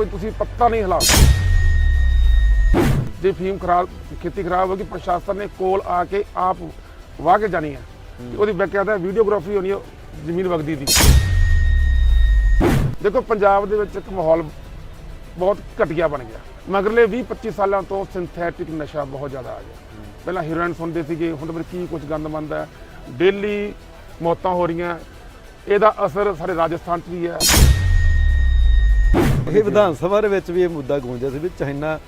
ਕੋਈ ਤੁਸੀਂ ਪੱਤਾ ਨਹੀਂ ਹਿਲਾ ਜੇ ਫੀਮ ਖਰਾਬ, ਖੇਤੀ ਖਰਾਬ ਹੋ ਗਈ, ਪ੍ਰਸ਼ਾਸਨ ਨੇ ਕੋਲ ਆ ਕੇ ਆਪ ਵਾਹ ਕੇ ਜਾਣੀ ਹੈ। ਉਹਦੀ ਬਕਾਇਦਾ ਵੀਡੀਓਗ੍ਰਾਫੀ ਹੋਣੀ ਹੈ ਜ਼ਮੀਨ ਵਗਦੀ ਦੀ। ਦੇਖੋ, ਪੰਜਾਬ ਦੇ ਵਿੱਚ ਇੱਕ ਮਾਹੌਲ ਬਹੁਤ ਘਟੀਆ ਬਣ ਗਿਆ। ਮਗਰਲੇ 20 25 ਸਾਲਾਂ ਤੋਂ ਸਿੰਥੈਟਿਕ ਨਸ਼ਾ ਬਹੁਤ ਜ਼ਿਆਦਾ ਆ ਗਿਆ। ਪਹਿਲਾਂ ਹੀਰੋਇਨ ਸੁਣਦੇ ਸੀਗੇ, ਹੁਣ ਤਾਂ ਕੀ ਕੁਝ ਗੰਦ ਮੰਦ ਹੈ। ਡੇਲੀ ਮੌਤਾਂ ਹੋ ਰਹੀਆਂ। ਇਹਦਾ ਅਸਰ ਸਾਡੇ ਰਾਜਸਥਾਨ 'ਚ ਵੀ ਹੈ। ਇਹ ਵਿਧਾਨ ਸਭਾ ਦੇ ਵਿੱਚ ਵੀ ਇਹ ਮੁੱਦਾ ਗੂੰਜਿਆ ਸੀ ਵੀ ਚਾਈਨਾ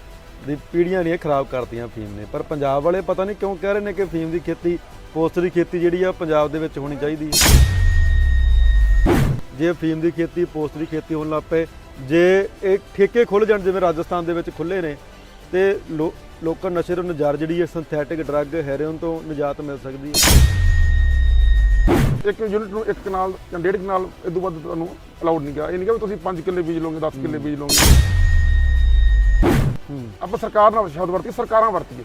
ਦੀ ਪੀੜੀਆਂ ਨੇ ਖਰਾਬ ਕਰਤੀਆਂ ਫੀਮ ਨੇ। ਪਰ ਪੰਜਾਬ ਵਾਲੇ ਪਤਾ ਨਹੀਂ ਕਿਉਂ ਕਹਿ ਰਹੇ ਨੇ ਕਿ ਫੀਮ ਦੀ ਖੇਤੀ, ਪੋਸਟ ਦੀ ਖੇਤੀ ਜਿਹੜੀ ਆ ਪੰਜਾਬ ਦੇ ਵਿੱਚ ਹੋਣੀ ਚਾਹੀਦੀ ਜੇ ਫੀਮ ਦੀ ਖੇਤੀ, ਪੋਸਟ ਦੀ ਖੇਤੀ ਹੋਣ ਲੱਗ ਪਏ, ਜੇ ਇਹ ਠੇਕੇ ਖੁੱਲ ਜਾਣ ਜਿਵੇਂ ਰਾਜਸਥਾਨ ਦੇ ਵਿੱਚ ਖੁੱਲੇ ਨੇ, ਤੇ ਲੋ- ਲੋਕਾਂ ਨਸ਼ੇ ਤੋਂ ਨਜਾਰ ਜਿਹੜੀ ਹੈ ਸਿੰਥੈਟਿਕ ਡਰੱਗ ਹੈਰੋਇਨ ਤੋਂ ਨਿਜਾਤ ਮਿਲ ਸਕਦੀ ਹੈ। ਇੱਕ ਯੂਨਿਟ ਨੂੰ ਇੱਕ ਕਨਾਲ ਜਾਂ ਡੇਢ ਕਨਾਲ ਇਸ ਤੋਂ ਵੱਧ ਤੁਹਾਨੂੰ ਅਲਾਉਡ ਨਹੀਂ ਗਿਆ। ਇਹ ਨਹੀਂ ਕਿ ਤੁਸੀਂ 5 ਕਿੱਲੇ ਬੀਜ ਲਓਗੇ 10 ਕਿੱਲੇ ਬੀਜ ਲਓਗੇ। ਆਪਾਂ ਸਰਕਾਰ ਨਾਲ ਸ਼ਬਦ ਵਰਤੀ ਸਰਕਾਰਾਂ ਵਰਤੀਏ।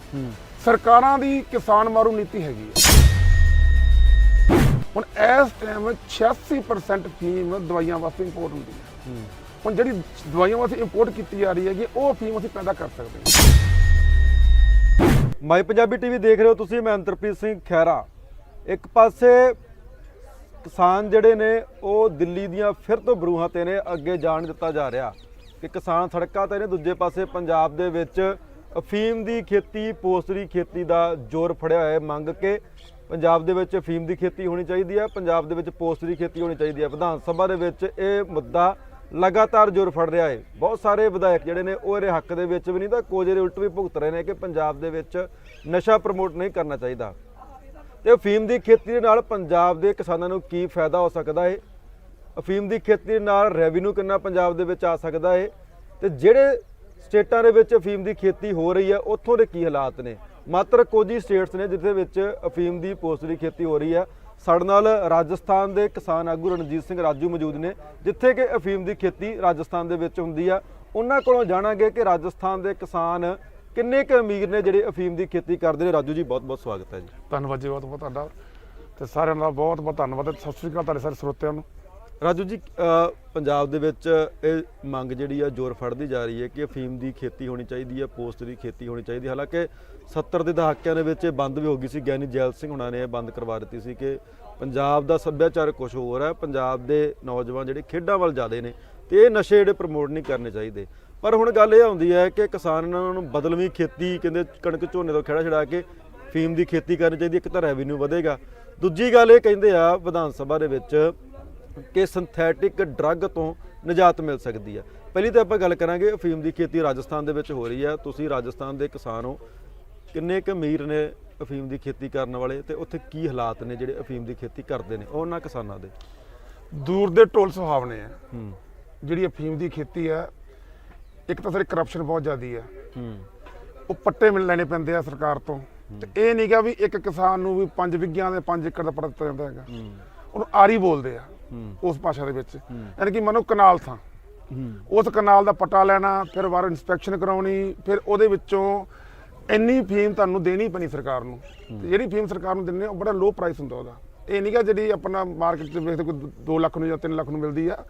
ਸਰਕਾਰਾਂ ਦੀ ਕਿਸਾਨ ਮਾਰੂ ਨੀਤੀ ਹੈਗੀ ਹੈ ਹੁਣ ਇਸ ਟਾਈਮ 86% ਫੀਮ ਦਵਾਈਆਂ ਵਾਸਤੇ ਇੰਪੋਰਟ ਹੁੰਦੀ ਹੈ। ਹੁਣ ਜਿਹੜੀ ਦਵਾਈਆਂ ਵਾਸਤੇ ਇੰਪੋਰਟ ਕੀਤੀ ਜਾ ਰਹੀ ਹੈਗੀ ਉਹ ਫੀਮ ਅਸੀਂ ਪੈਦਾ ਕਰ ਸਕਦੇ ਹਾਂ। ਮਾਈ ਪੰਜਾਬੀ ਟੀਵੀ ਦੇਖ ਰਹੇ ਹੋ ਤੁਸੀਂ ਮੈਂ ਅੰਤਰਪ੍ਰੀਤ ਸਿੰਘ ਖੈਰਾ ਇੱਕ ਪਾਸੇ ਕਿਸਾਨ ਜਿਹੜੇ ਨੇ, ਉਹ ਦਿੱਲੀ ਦੀਆਂ ਫਿਰ ਤੋਂ ਬਰੂਹਾਂ ਤੇ ਨੇ, ਅੱਗੇ ਜਾਣ ਦਿੱਤਾ ਜਾ ਰਿਹਾ ਕਿ ਕਿਸਾਨ ਸੜਕਾਂ ਤੇ ਨੇ। ਦੂਜੇ ਪਾਸੇ ਪੰਜਾਬ ਦੇ ਵਿੱਚ ਅਫੀਮ ਦੀ ਖੇਤੀ ਪੋਸਟਰੀ ਖੇਤੀ ਦਾ ਜ਼ੋਰ ਫੜਿਆ ਹੋਇਆ ਹੈ ਮੰਗ ਕੇ। ਪੰਜਾਬ ਦੇ ਵਿੱਚ ਅਫੀਮ ਦੀ ਖੇਤੀ ਹੋਣੀ ਚਾਹੀਦੀ ਹੈ, ਪੰਜਾਬ ਦੇ ਵਿੱਚ ਪੋਸਟਰੀ ਖੇਤੀ ਹੋਣੀ ਚਾਹੀਦੀ ਹੈ। ਵਿਧਾਨ ਸਭਾ ਦੇ ਵਿੱਚ ਇਹ ਮੁੱਦਾ ਲਗਾਤਾਰ ਜ਼ੋਰ ਫੜ ਰਿਹਾ ਹੈ। ਬਹੁਤ ਸਾਰੇ ਵਿਧਾਇਕ ਜਿਹੜੇ ਨੇ, ਉਹ ਇਹਦੇ ਹੱਕ ਦੇ ਵਿੱਚ ਵੀ ਨਹੀਂ ਤਾਂ ਕੋਜੇ ਦੇ ਉਲਟ ਵੀ ਭੁਗਤ ਰਹੇ ਨੇ ਕਿ ਪੰਜਾਬ ਦੇ ਵਿੱਚ ਨਸ਼ਾ ਪ੍ਰਮੋਟ ਨਹੀਂ ਕਰਨਾ ਚਾਹੀਦਾ। ਤੇ ਅਫੀਮ ਦੀ ਖੇਤੀ ਦੇ ਨਾਲ ਪੰਜਾਬ ਦੇ ਕਿਸਾਨਾਂ ਨੂੰ ਕੀ ਫਾਇਦਾ ਹੋ ਸਕਦਾ ਹੈ ਅਫੀਮ ਦੀ ਖੇਤੀ ਦੇ ਨਾਲ ਰੈਵਨਿਊ ਕਿੰਨਾ ਪੰਜਾਬ ਦੇ ਵਿੱਚ ਆ ਸਕਦਾ ਹੈ ਤੇ ਜਿਹੜੇ ਸਟੇਟਾਂ ਦੇ ਵਿੱਚ ਅਫੀਮ ਦੀ ਖੇਤੀ ਹੋ ਰਹੀ ਹੈ ਉੱਥੋਂ ਦੇ ਕੀ ਹਾਲਾਤ ਨੇ? ਮਾਤਰ ਕੁਝ ਹੀ ਸਟੇਟਸ ਨੇ ਜਿੱਥੇ ਵਿੱਚ ਅਫੀਮ ਦੀ ਪੋਸਟ ਦੀ ਖੇਤੀ ਹੋ ਰਹੀ ਹੈ ਸਾਡੇ ਨਾਲ ਰਾਜਸਥਾਨ ਦੇ ਕਿਸਾਨ ਆਗੂ ਰਣਜੀਤ ਸਿੰਘ ਰਾਜੂ ਮੌਜੂਦ ਨੇ, ਜਿੱਥੇ ਕਿ ਅਫੀਮ ਦੀ ਖੇਤੀ ਰਾਜਸਥਾਨ ਦੇ ਵਿੱਚ ਹੁੰਦੀ ਆ। ਉਹਨਾਂ ਕੋਲੋਂ ਜਾਣਾਂਗੇ ਕਿ ਰਾਜਸਥਾਨ ਦੇ ਕਿਸਾਨ ਕਿੰਨੇ ਕੁ ਅਮੀਰ ਨੇ ਜਿਹੜੇ ਅਫੀਮ ਦੀ ਖੇਤੀ ਕਰਦੇ ਨੇ? ਰਾਜੂ ਜੀ ਬਹੁਤ ਬਹੁਤ ਸਵਾਗਤ ਹੈ ਜੀ। ਧੰਨਵਾਦ ਜੀ ਬਹੁਤ ਬਹੁਤ ਤੁਹਾਡਾ। ਤੇ ਸਾਰਿਆਂ ਦਾ ਬਹੁਤ ਬਹੁਤ ਧੰਨਵਾਦ ਤੇ ਸਤਿ ਸ੍ਰੀ ਅਕਾਲ ਤੁਹਾਡੇ ਸਾਰੇ ਸਰੋਤਿਆਂ ਨੂੰ। ਰਾਜੂ ਜੀ ਪੰਜਾਬ ਦੇ ਵਿੱਚ ਇਹ ਮੰਗ ਜਿਹੜੀ ਆ ਜ਼ੋਰ ਫੜਦੀ ਜਾ ਰਹੀ ਹੈ ਕਿ ਅਫੀਮ ਦੀ ਖੇਤੀ ਹੋਣੀ ਚਾਹੀਦੀ ਹੈ ਪੋਸਟ ਦੀ ਖੇਤੀ ਹੋਣੀ ਚਾਹੀਦੀ ਹੈ। ਹਾਲਾਂਕਿ 70 ਦੇ ਦਹਾਕਿਆਂ ਦੇ ਵਿੱਚ ਇਹ ਬੰਦ ਵੀ ਹੋ ਗਈ ਸੀ। ਗਿਆਨੀ ਜੈਲ ਸਿੰਘ ਹੁਣਾਂ ਨੇ ਇਹ ਬੰਦ ਕਰਵਾ ਦਿੱਤੀ ਸੀ ਕਿ ਪੰਜਾਬ ਦਾ ਸੱਭਿਆਚਾਰ ਕੁਝ ਹੋਰ ਹੈ। ਪੰਜਾਬ ਦੇ ਨੌਜਵਾਨ ਜਿਹੜੇ ਖੇਡਾਂ ਵੱਲ ਜ਼ਿਆਦੇ ਨੇ ਤੇ ਇਹ ਨਸ਼ੇ ਜਿਹੜੇ ਪ੍ਰਮੋਟ ਨਹੀਂ ਕਰਨੇ ਚਾਹੀਦੇ। ਪਰ ਹੁਣ ਗੱਲ ਇਹ ਆਉਂਦੀ ਹੈ ਕਿ ਕਿਸਾਨਾਂ ਨੂੰ ਬਦਲਵੀਂ ਖੇਤੀ ਕਹਿੰਦੇ ਕਣਕ ਝੋਨੇ ਤੋਂ ਖੇੜਾ ਛਡਾ ਕੇ ਫੀਮ ਦੀ ਖੇਤੀ ਕਰਨੀ ਚਾਹੀਦੀ ਇੱਕ ਤਾਂ ਰੈਵਨਿਊ ਵਧੇਗਾ। ਦੂਜੀ ਗੱਲ ਇਹ ਕਹਿੰਦੇ ਆ ਵਿਧਾਨ ਸਭਾ ਦੇ ਵਿੱਚ ਕਿ ਸਿੰਥੈਟਿਕ ਡਰੱਗ ਤੋਂ ਨਿਜਾਤ ਮਿਲ ਸਕਦੀ ਹੈ। ਪਹਿਲੀ ਤਾਂ ਆਪਾਂ ਗੱਲ ਕਰਾਂਗੇ ਅਫੀਮ ਦੀ ਖੇਤੀ ਰਾਜਸਥਾਨ ਦੇ ਵਿੱਚ ਹੋ ਰਹੀ ਹੈ। ਤੁਸੀਂ ਰਾਜਸਥਾਨ ਦੇ ਕਿਸਾਨ ਹੋ ਕਿੰਨੇ ਕੁ ਅਮੀਰ ਨੇ ਅਫੀਮ ਦੀ ਖੇਤੀ ਕਰਨ ਵਾਲੇ ਤੇ ਉੱਥੇ ਕੀ ਹਾਲਾਤ ਨੇ ਜਿਹੜੇ ਅਫੀਮ ਦੀ ਖੇਤੀ ਕਰਦੇ ਨੇ ਉਹਨਾਂ ਕਿਸਾਨਾਂ ਦੇ? ਦੂਰ ਦੇ ਢੋਲ ਸੁਹਾਵਣੇ ਆ। ਹੂੰ। ਜਿਹੜੀ ਅਫੀਮ ਦੀ ਖੇਤੀ ਹੈ ਇੱਕ ਤਾਂ ਸਾਰੇ ਕਰਪਸ਼ਨ ਬਹੁਤ ਜ਼ਿਆਦੀ ਹੈ ਹੂੰ। ਉਹ ਪੱਟੇ ਮਿਲ ਲੈਣੇ ਪੈਂਦੇ ਆ ਸਰਕਾਰ ਤੋਂ। ਤੇ ਇਹ ਨਹੀਂ ਗਾ ਵੀ ਇੱਕ ਕਿਸਾਨ ਨੂੰ ਵੀ 5 ਵਿਗਿਆਂ ਦੇ 5 ਏਕੜ ਦਾ ਪੜਾ ਦਿੱਤਾ ਜਾਂਦਾ ਹੈਗਾ। ਹੂੰ। ਉਹਨੂੰ ਆਰੀ ਬੋਲਦੇ ਆ ਹੂੰ। ਉਸ ਭਾਸ਼ਾ ਦੇ ਵਿੱਚ। ਯਾਨੀ ਕਿ ਮੰਨੋ ਕਨਾਲ ਥਾਂ। ਹੂੰ। ਉਸ ਕਨਾਲ ਦਾ ਪਟਾ ਲੈਣਾ ਫਿਰ ਵਾਰ ਇਨਸਪੈਕਸ਼ਨ ਕਰਾਉਣੀ ਫਿਰ ਉਹਦੇ ਵਿੱਚੋਂ ਇੰਨੀ ਫੀਮ ਤੁਹਾਨੂੰ ਦੇਣੀ ਪੈਣੀ ਸਰਕਾਰ ਨੂੰ। ਤੇ ਜਿਹੜੀ ਫੀਮ ਸਰਕਾਰ ਨੂੰ ਦਿੰਦੇ ਆ ਉਹ ਬੜਾ ਲੋ ਪ੍ਰਾਈਸ ਹੁੰਦਾ ਉਹਦਾ। ਇਹ ਨਹੀਂ ਗਾ ਜਿਹੜੀ ਆਪਣਾ ਮਾਰਕੀਟ 'ਚ ਵੇਖਦੇ ਕੋਈ 2 ਲੱਖ ਨੂੰ ਜਾਂ 3 ਲੱਖ ਨੂੰ ਮਿਲਦੀ ਆ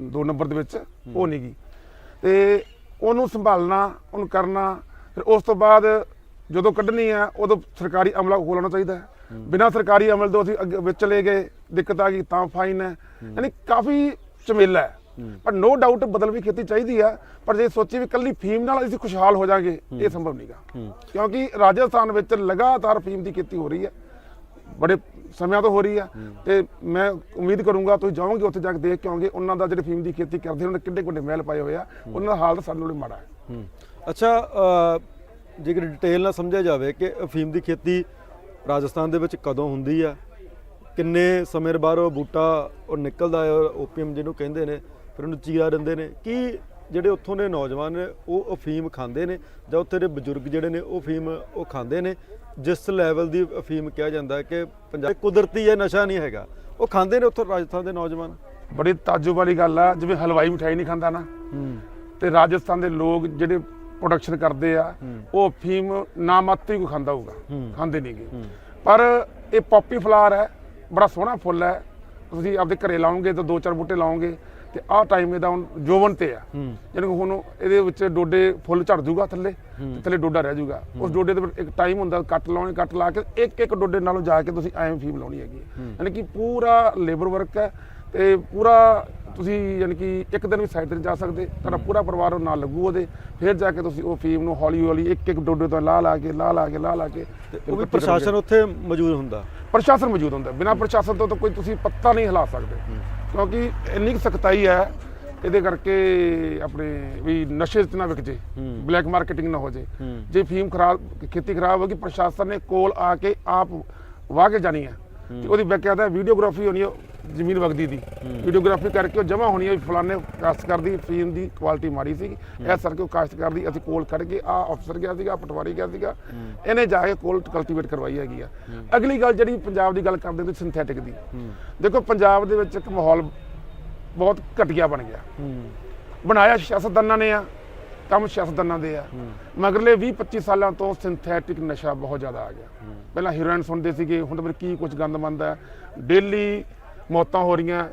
ਦੋ ਨੰਬਰ ਦੇ ਵਿੱਚ ਉਹ ਨਹੀਂ ਗੀ। ਤੇ ਉਹਨੂੰ ਸੰਭਾਲਣਾ ਉਹਨੂੰ ਕਰਨਾ ਫਿਰ ਉਸ ਤੋਂ ਬਾਅਦ ਜਦੋਂ ਕੱਢਣੀ ਆ ਉਦੋਂ ਸਰਕਾਰੀ ਅਮਲਾ ਕੋਲ ਚਾਹੀਦਾ ਹੈ। ਬਿਨਾਂ ਸਰਕਾਰੀ ਅਮਲ ਤੋਂ ਅਸੀਂ ਅੱਗੇ ਵਿੱਚ ਚਲੇ ਗਏ ਦਿੱਕਤ ਆ ਗਈ ਤਾਂ ਫਾਈਨ ਹੈ। ਯਾਨੀ ਕਾਫੀ ਝਮੇਲਾ ਹੈ। ਪਰ ਨੋ ਡਾਊਟ ਬਦਲ ਵੀ ਖੇਤੀ ਚਾਹੀਦੀ ਆ ਪਰ ਜੇ ਸੋਚੀ ਵੀ ਕੱਲੀ ਫੀਮ ਨਾਲ ਅਸੀਂ ਖੁਸ਼ਹਾਲ ਹੋ ਜਾਾਂਗੇ ਇਹ ਸੰਭਵ ਨਹੀਂਗਾ ਕਿਉਂਕਿ ਰਾਜਸਥਾਨ ਵਿੱਚ ਲਗਾਤਾਰ ਫੀਮ ਦੀ ਖੇਤੀ ਹੋ ਰਹੀ ਹੈ। ਬੜੇ ਸਮਿਆਂ ਤੋਂ ਹੋ ਰਹੀ ਆ। ਤੇ ਮੈਂ ਉਮੀਦ ਕਰੂੰਗਾ ਤੁਸੀਂ ਜਾਓਗੇ ਉੱਥੇ ਜਾ ਕੇ ਦੇਖ ਕੇ ਆਓਗੇ ਉਹਨਾਂ ਦਾ ਜਿਹੜੇ ਫੀਮ ਦੀ ਖੇਤੀ ਕਰਦੇ ਉਹਨਾਂ ਨੇ ਕਿੰਨੇ ਕਿੰਨੇ ਮਹਿਲ ਪਾਏ ਹੋਏ ਆ। ਉਹਨਾਂ ਦਾ ਹਾਲ ਤਾਂ ਸਾਡੇ ਨਾਲੋਂ ਮਾੜਾ ਹੈ। ਅੱਛਾ ਜੇਕਰ ਡਿਟੇਲ ਨਾਲ ਸਮਝਿਆ ਜਾਵੇ ਕਿ ਅਫੀਮ ਦੀ ਖੇਤੀ ਰਾਜਸਥਾਨ ਦੇ ਵਿੱਚ ਕਦੋਂ ਹੁੰਦੀ ਆ ਕਿੰਨੇ ਸਮੇਂ ਬਾਅਦ ਉਹ ਬੂਟਾ ਉਹ ਨਿਕਲਦਾ ਹੈ ਓਪੀਅਮ ਜਿਹਨੂੰ ਕਹਿੰਦੇ ਨੇ ਫਿਰ ਉਹਨੂੰ ਚੀਰਾ ਦਿੰਦੇ ਨੇ ਕੀ ਜਿਹੜੇ ਉੱਥੋਂ ਦੇ ਨੌਜਵਾਨ ਨੇ ਉਹ ਅਫੀਮ ਖਾਂਦੇ ਨੇ ਜਾਂ ਉੱਥੇ ਦੇ ਬਜ਼ੁਰਗ ਜਿਹੜੇ ਨੇ ਉਹ ਅਫੀਮ ਉਹ ਖਾਂਦੇ ਨੇ ਜਿਸ ਲੈਵਲ ਦੀ ਅਫੀਮ ਕਿਹਾ ਜਾਂਦਾ ਹੈ ਕਿ ਪੰਜਾਬ ਕੁਦਰਤੀ ਹੈ ਨਸ਼ਾ ਨਹੀਂ ਹੈਗਾ। ਉਹ ਖਾਂਦੇ ਨੇ ਉੱਥੋਂ ਰਾਜਸਥਾਨ ਦੇ ਨੌਜਵਾਨ। ਬੜੀ ਤਾਜੁਬ ਵਾਲੀ ਗੱਲ ਆ ਜਿਵੇਂ ਹਲਵਾਈ ਮਠਾਈ ਨਹੀਂ ਖਾਂਦਾ ਨਾ। ਤੇ ਰਾਜਸਥਾਨ ਦੇ ਲੋਕ ਜਿਹੜੇ ਪ੍ਰੋਡਕਸ਼ਨ ਕਰਦੇ ਆ ਉਹ ਫੀਮ ਨਾ ਮਾਤਰ ਹੀ ਕੋਈ ਖਾਂਦਾ ਹੋਊਗਾ। ਖਾਂਦੇ ਨਹੀਂਗੇ ਪਰ ਇਹ ਪੌਪੀ ਫਲਾਰ ਹੈ ਬੜਾ ਸੋਹਣਾ ਫੁੱਲ ਹੈ। ਤੁਸੀਂ ਆਪਦੇ ਘਰੇ ਲਾਓਗੇ ਤਾਂ ਦੋ ਚਾਰ ਬੂਟੇ ਲਾਓਗੇ। ਤੇ ਆਹ ਟਾਈਮ ਇਹਦਾ ਹੁਣ ਜੋਵਨ ਤੇ ਆ। ਕਿ ਹੁਣ ਇਹਦੇ ਵਿੱਚ ਡੋਡੇ ਫੁੱਲ ਝੜ ਜੂਗਾ ਥੱਲੇ ਤੇ ਥੱਲੇ ਡੋਡਾ ਰਹਿ ਜੂਗਾ ਉਸ ਡੋਡੇ ਦੇ ਇੱਕ ਟਾਈਮ ਹੁੰਦਾ ਕੱਟ ਲਾਉਣੇ ਕੱਟ ਲਾ ਕੇ ਇੱਕ ਇੱਕ ਡੋਡੇ ਨਾਲੋਂ ਜਾ ਕੇ ਤੁਸੀਂ ਐਵੇਂ ਫੀਮ ਲਾਉਣੀ ਹੈਗੀ। ਯਾਨੀ ਕਿ ਪੂਰਾ ਲੇਬਰ ਵਰਕ ਹੈ ਤੇ ਪੂਰਾ ਤੁਸੀਂ ਯਾਨੀ ਕਿ ਇੱਕ ਦਿਨ ਵੀ ਸਾਈਡ ਤੇ ਜਾ ਸਕਦੇ ਤੁਹਾਡਾ ਪੂਰਾ ਪਰਿਵਾਰ ਉਹ ਨਾਲ ਲੱਗੂ ਉਹਦੇ। ਫਿਰ ਜਾ ਕੇ ਤੁਸੀਂ ਉਹ ਫੀਮ ਨੂੰ ਹੌਲੀ ਹੌਲੀ ਇੱਕ ਇੱਕ ਡੋਡੇ ਤੋਂ ਲਾ ਲਾ ਕੇ ਲਾ ਲਾ ਕੇ ਲਾ ਲਾ ਕੇ ਉਹ ਵੀ ਪ੍ਰਸ਼ਾਸਨ ਉੱਥੇ ਮੌਜੂਦ ਹੁੰਦਾ? ਪ੍ਰਸ਼ਾਸਨ ਮੌਜੂਦ ਹੁੰਦਾ। ਬਿਨਾਂ ਪ੍ਰਸ਼ਾਸਨ ਤੋਂ ਤਾਂ ਕੋਈ ਤੁਸੀਂ ਪੱਤਾ ਨਹੀਂ ਹਿਲਾ ਸਕਦੇ। ਕਿਉਂਕਿ ਇੰਨੀ ਕੁ ਸਖਤਾਈ ਹੈ ਇਹਦੇ ਕਰਕੇ ਆਪਣੇ ਵੀ ਨਸ਼ੇ 'ਚ ਨਾ ਵਿਕ ਜੇ। ਬਲੈਕ ਮਾਰਕੀਟਿੰਗ ਨਾ ਹੋ ਜੇ। ਜੇ ਫੀਮ ਖਰਾਬ ਖੇਤੀ ਖਰਾਬ ਹੋ ਗਈ ਪ੍ਰਸ਼ਾਸਨ ਨੇ ਕੋਲ ਆ ਕੇ ਆਪ ਵਾਹ ਕੇ ਜਾਣੀ ਹੈ ਤੇ ਉਹਦੀ ਬਕਾਇਦਾ ਵੀਡੀਓਗ੍ਰਾਫੀ ਹੋਣੀ ਹੈ ਜ਼ਮੀਨ ਵਗਦੀ ਦੀ। ਵੀਡੀਓਗ੍ਰਾਫੀ ਕਰਕੇ ਉਹ ਜਮਾ ਹੋਣੀ ਹੈ ਫਲਾਣੇ ਕਾਸ਼ਤਕਾਰ ਦੀ ਫੀਮ ਦੀ ਕੁਆਲਿਟੀ ਮਾੜੀ ਸੀ ਇਸ ਕਰਕੇ ਉਹ ਕਾਸ਼ਤਕਾਰ ਦੀ ਅਸੀਂ ਕੋਲ ਕੱਢ ਕੇ ਆ ਅਫਸਰ ਗਿਆ ਸੀਗਾ ਪਟਵਾਰੀ ਗਿਆ ਸੀਗਾ। ਇਹਨੇ ਜਾ ਕੇ ਕੋਲ ਕਲਟੀਵੇਟ ਕਰਵਾਈ ਹੈਗੀ ਆ। ਅਗਲੀ ਗੱਲ ਜਿਹੜੀ ਪੰਜਾਬ ਦੀ ਗੱਲ ਕਰਦੇ ਤੁਸੀਂ ਸਿੰਥੈਟਿਕ ਦੀ। ਦੇਖੋ ਪੰਜਾਬ ਦੇ ਵਿੱਚ ਇੱਕ ਮਾਹੌਲ ਬਹੁਤ ਘਟੀਆ ਬਣ ਗਿਆ। ਬਣਾਇਆ ਸਿਆਸਤਦਾਨਾਂ ਨੇ ਆ ਕੰਮ ਸਿਆਸਤਦਾਨਾਂ ਦੇ ਆ। ਮਗਰਲੇ 20 25 ਸਾਲਾਂ ਤੋਂ ਸਿੰਥੈਟਿਕ ਨਸ਼ਾ ਬਹੁਤ ਜ਼ਿਆਦਾ ਆ ਗਿਆ। ਪਹਿਲਾਂ ਹੀਰੋਇਨ ਸੁਣਦੇ ਸੀਗੇ ਹੁਣ ਤਾਂ ਕੀ ਕੁਝ ਗੰਦ ਮੰਦ ਹੈ ਡੇਲੀ ਮੌਤਾਂ ਹੋ ਰਹੀਆਂ।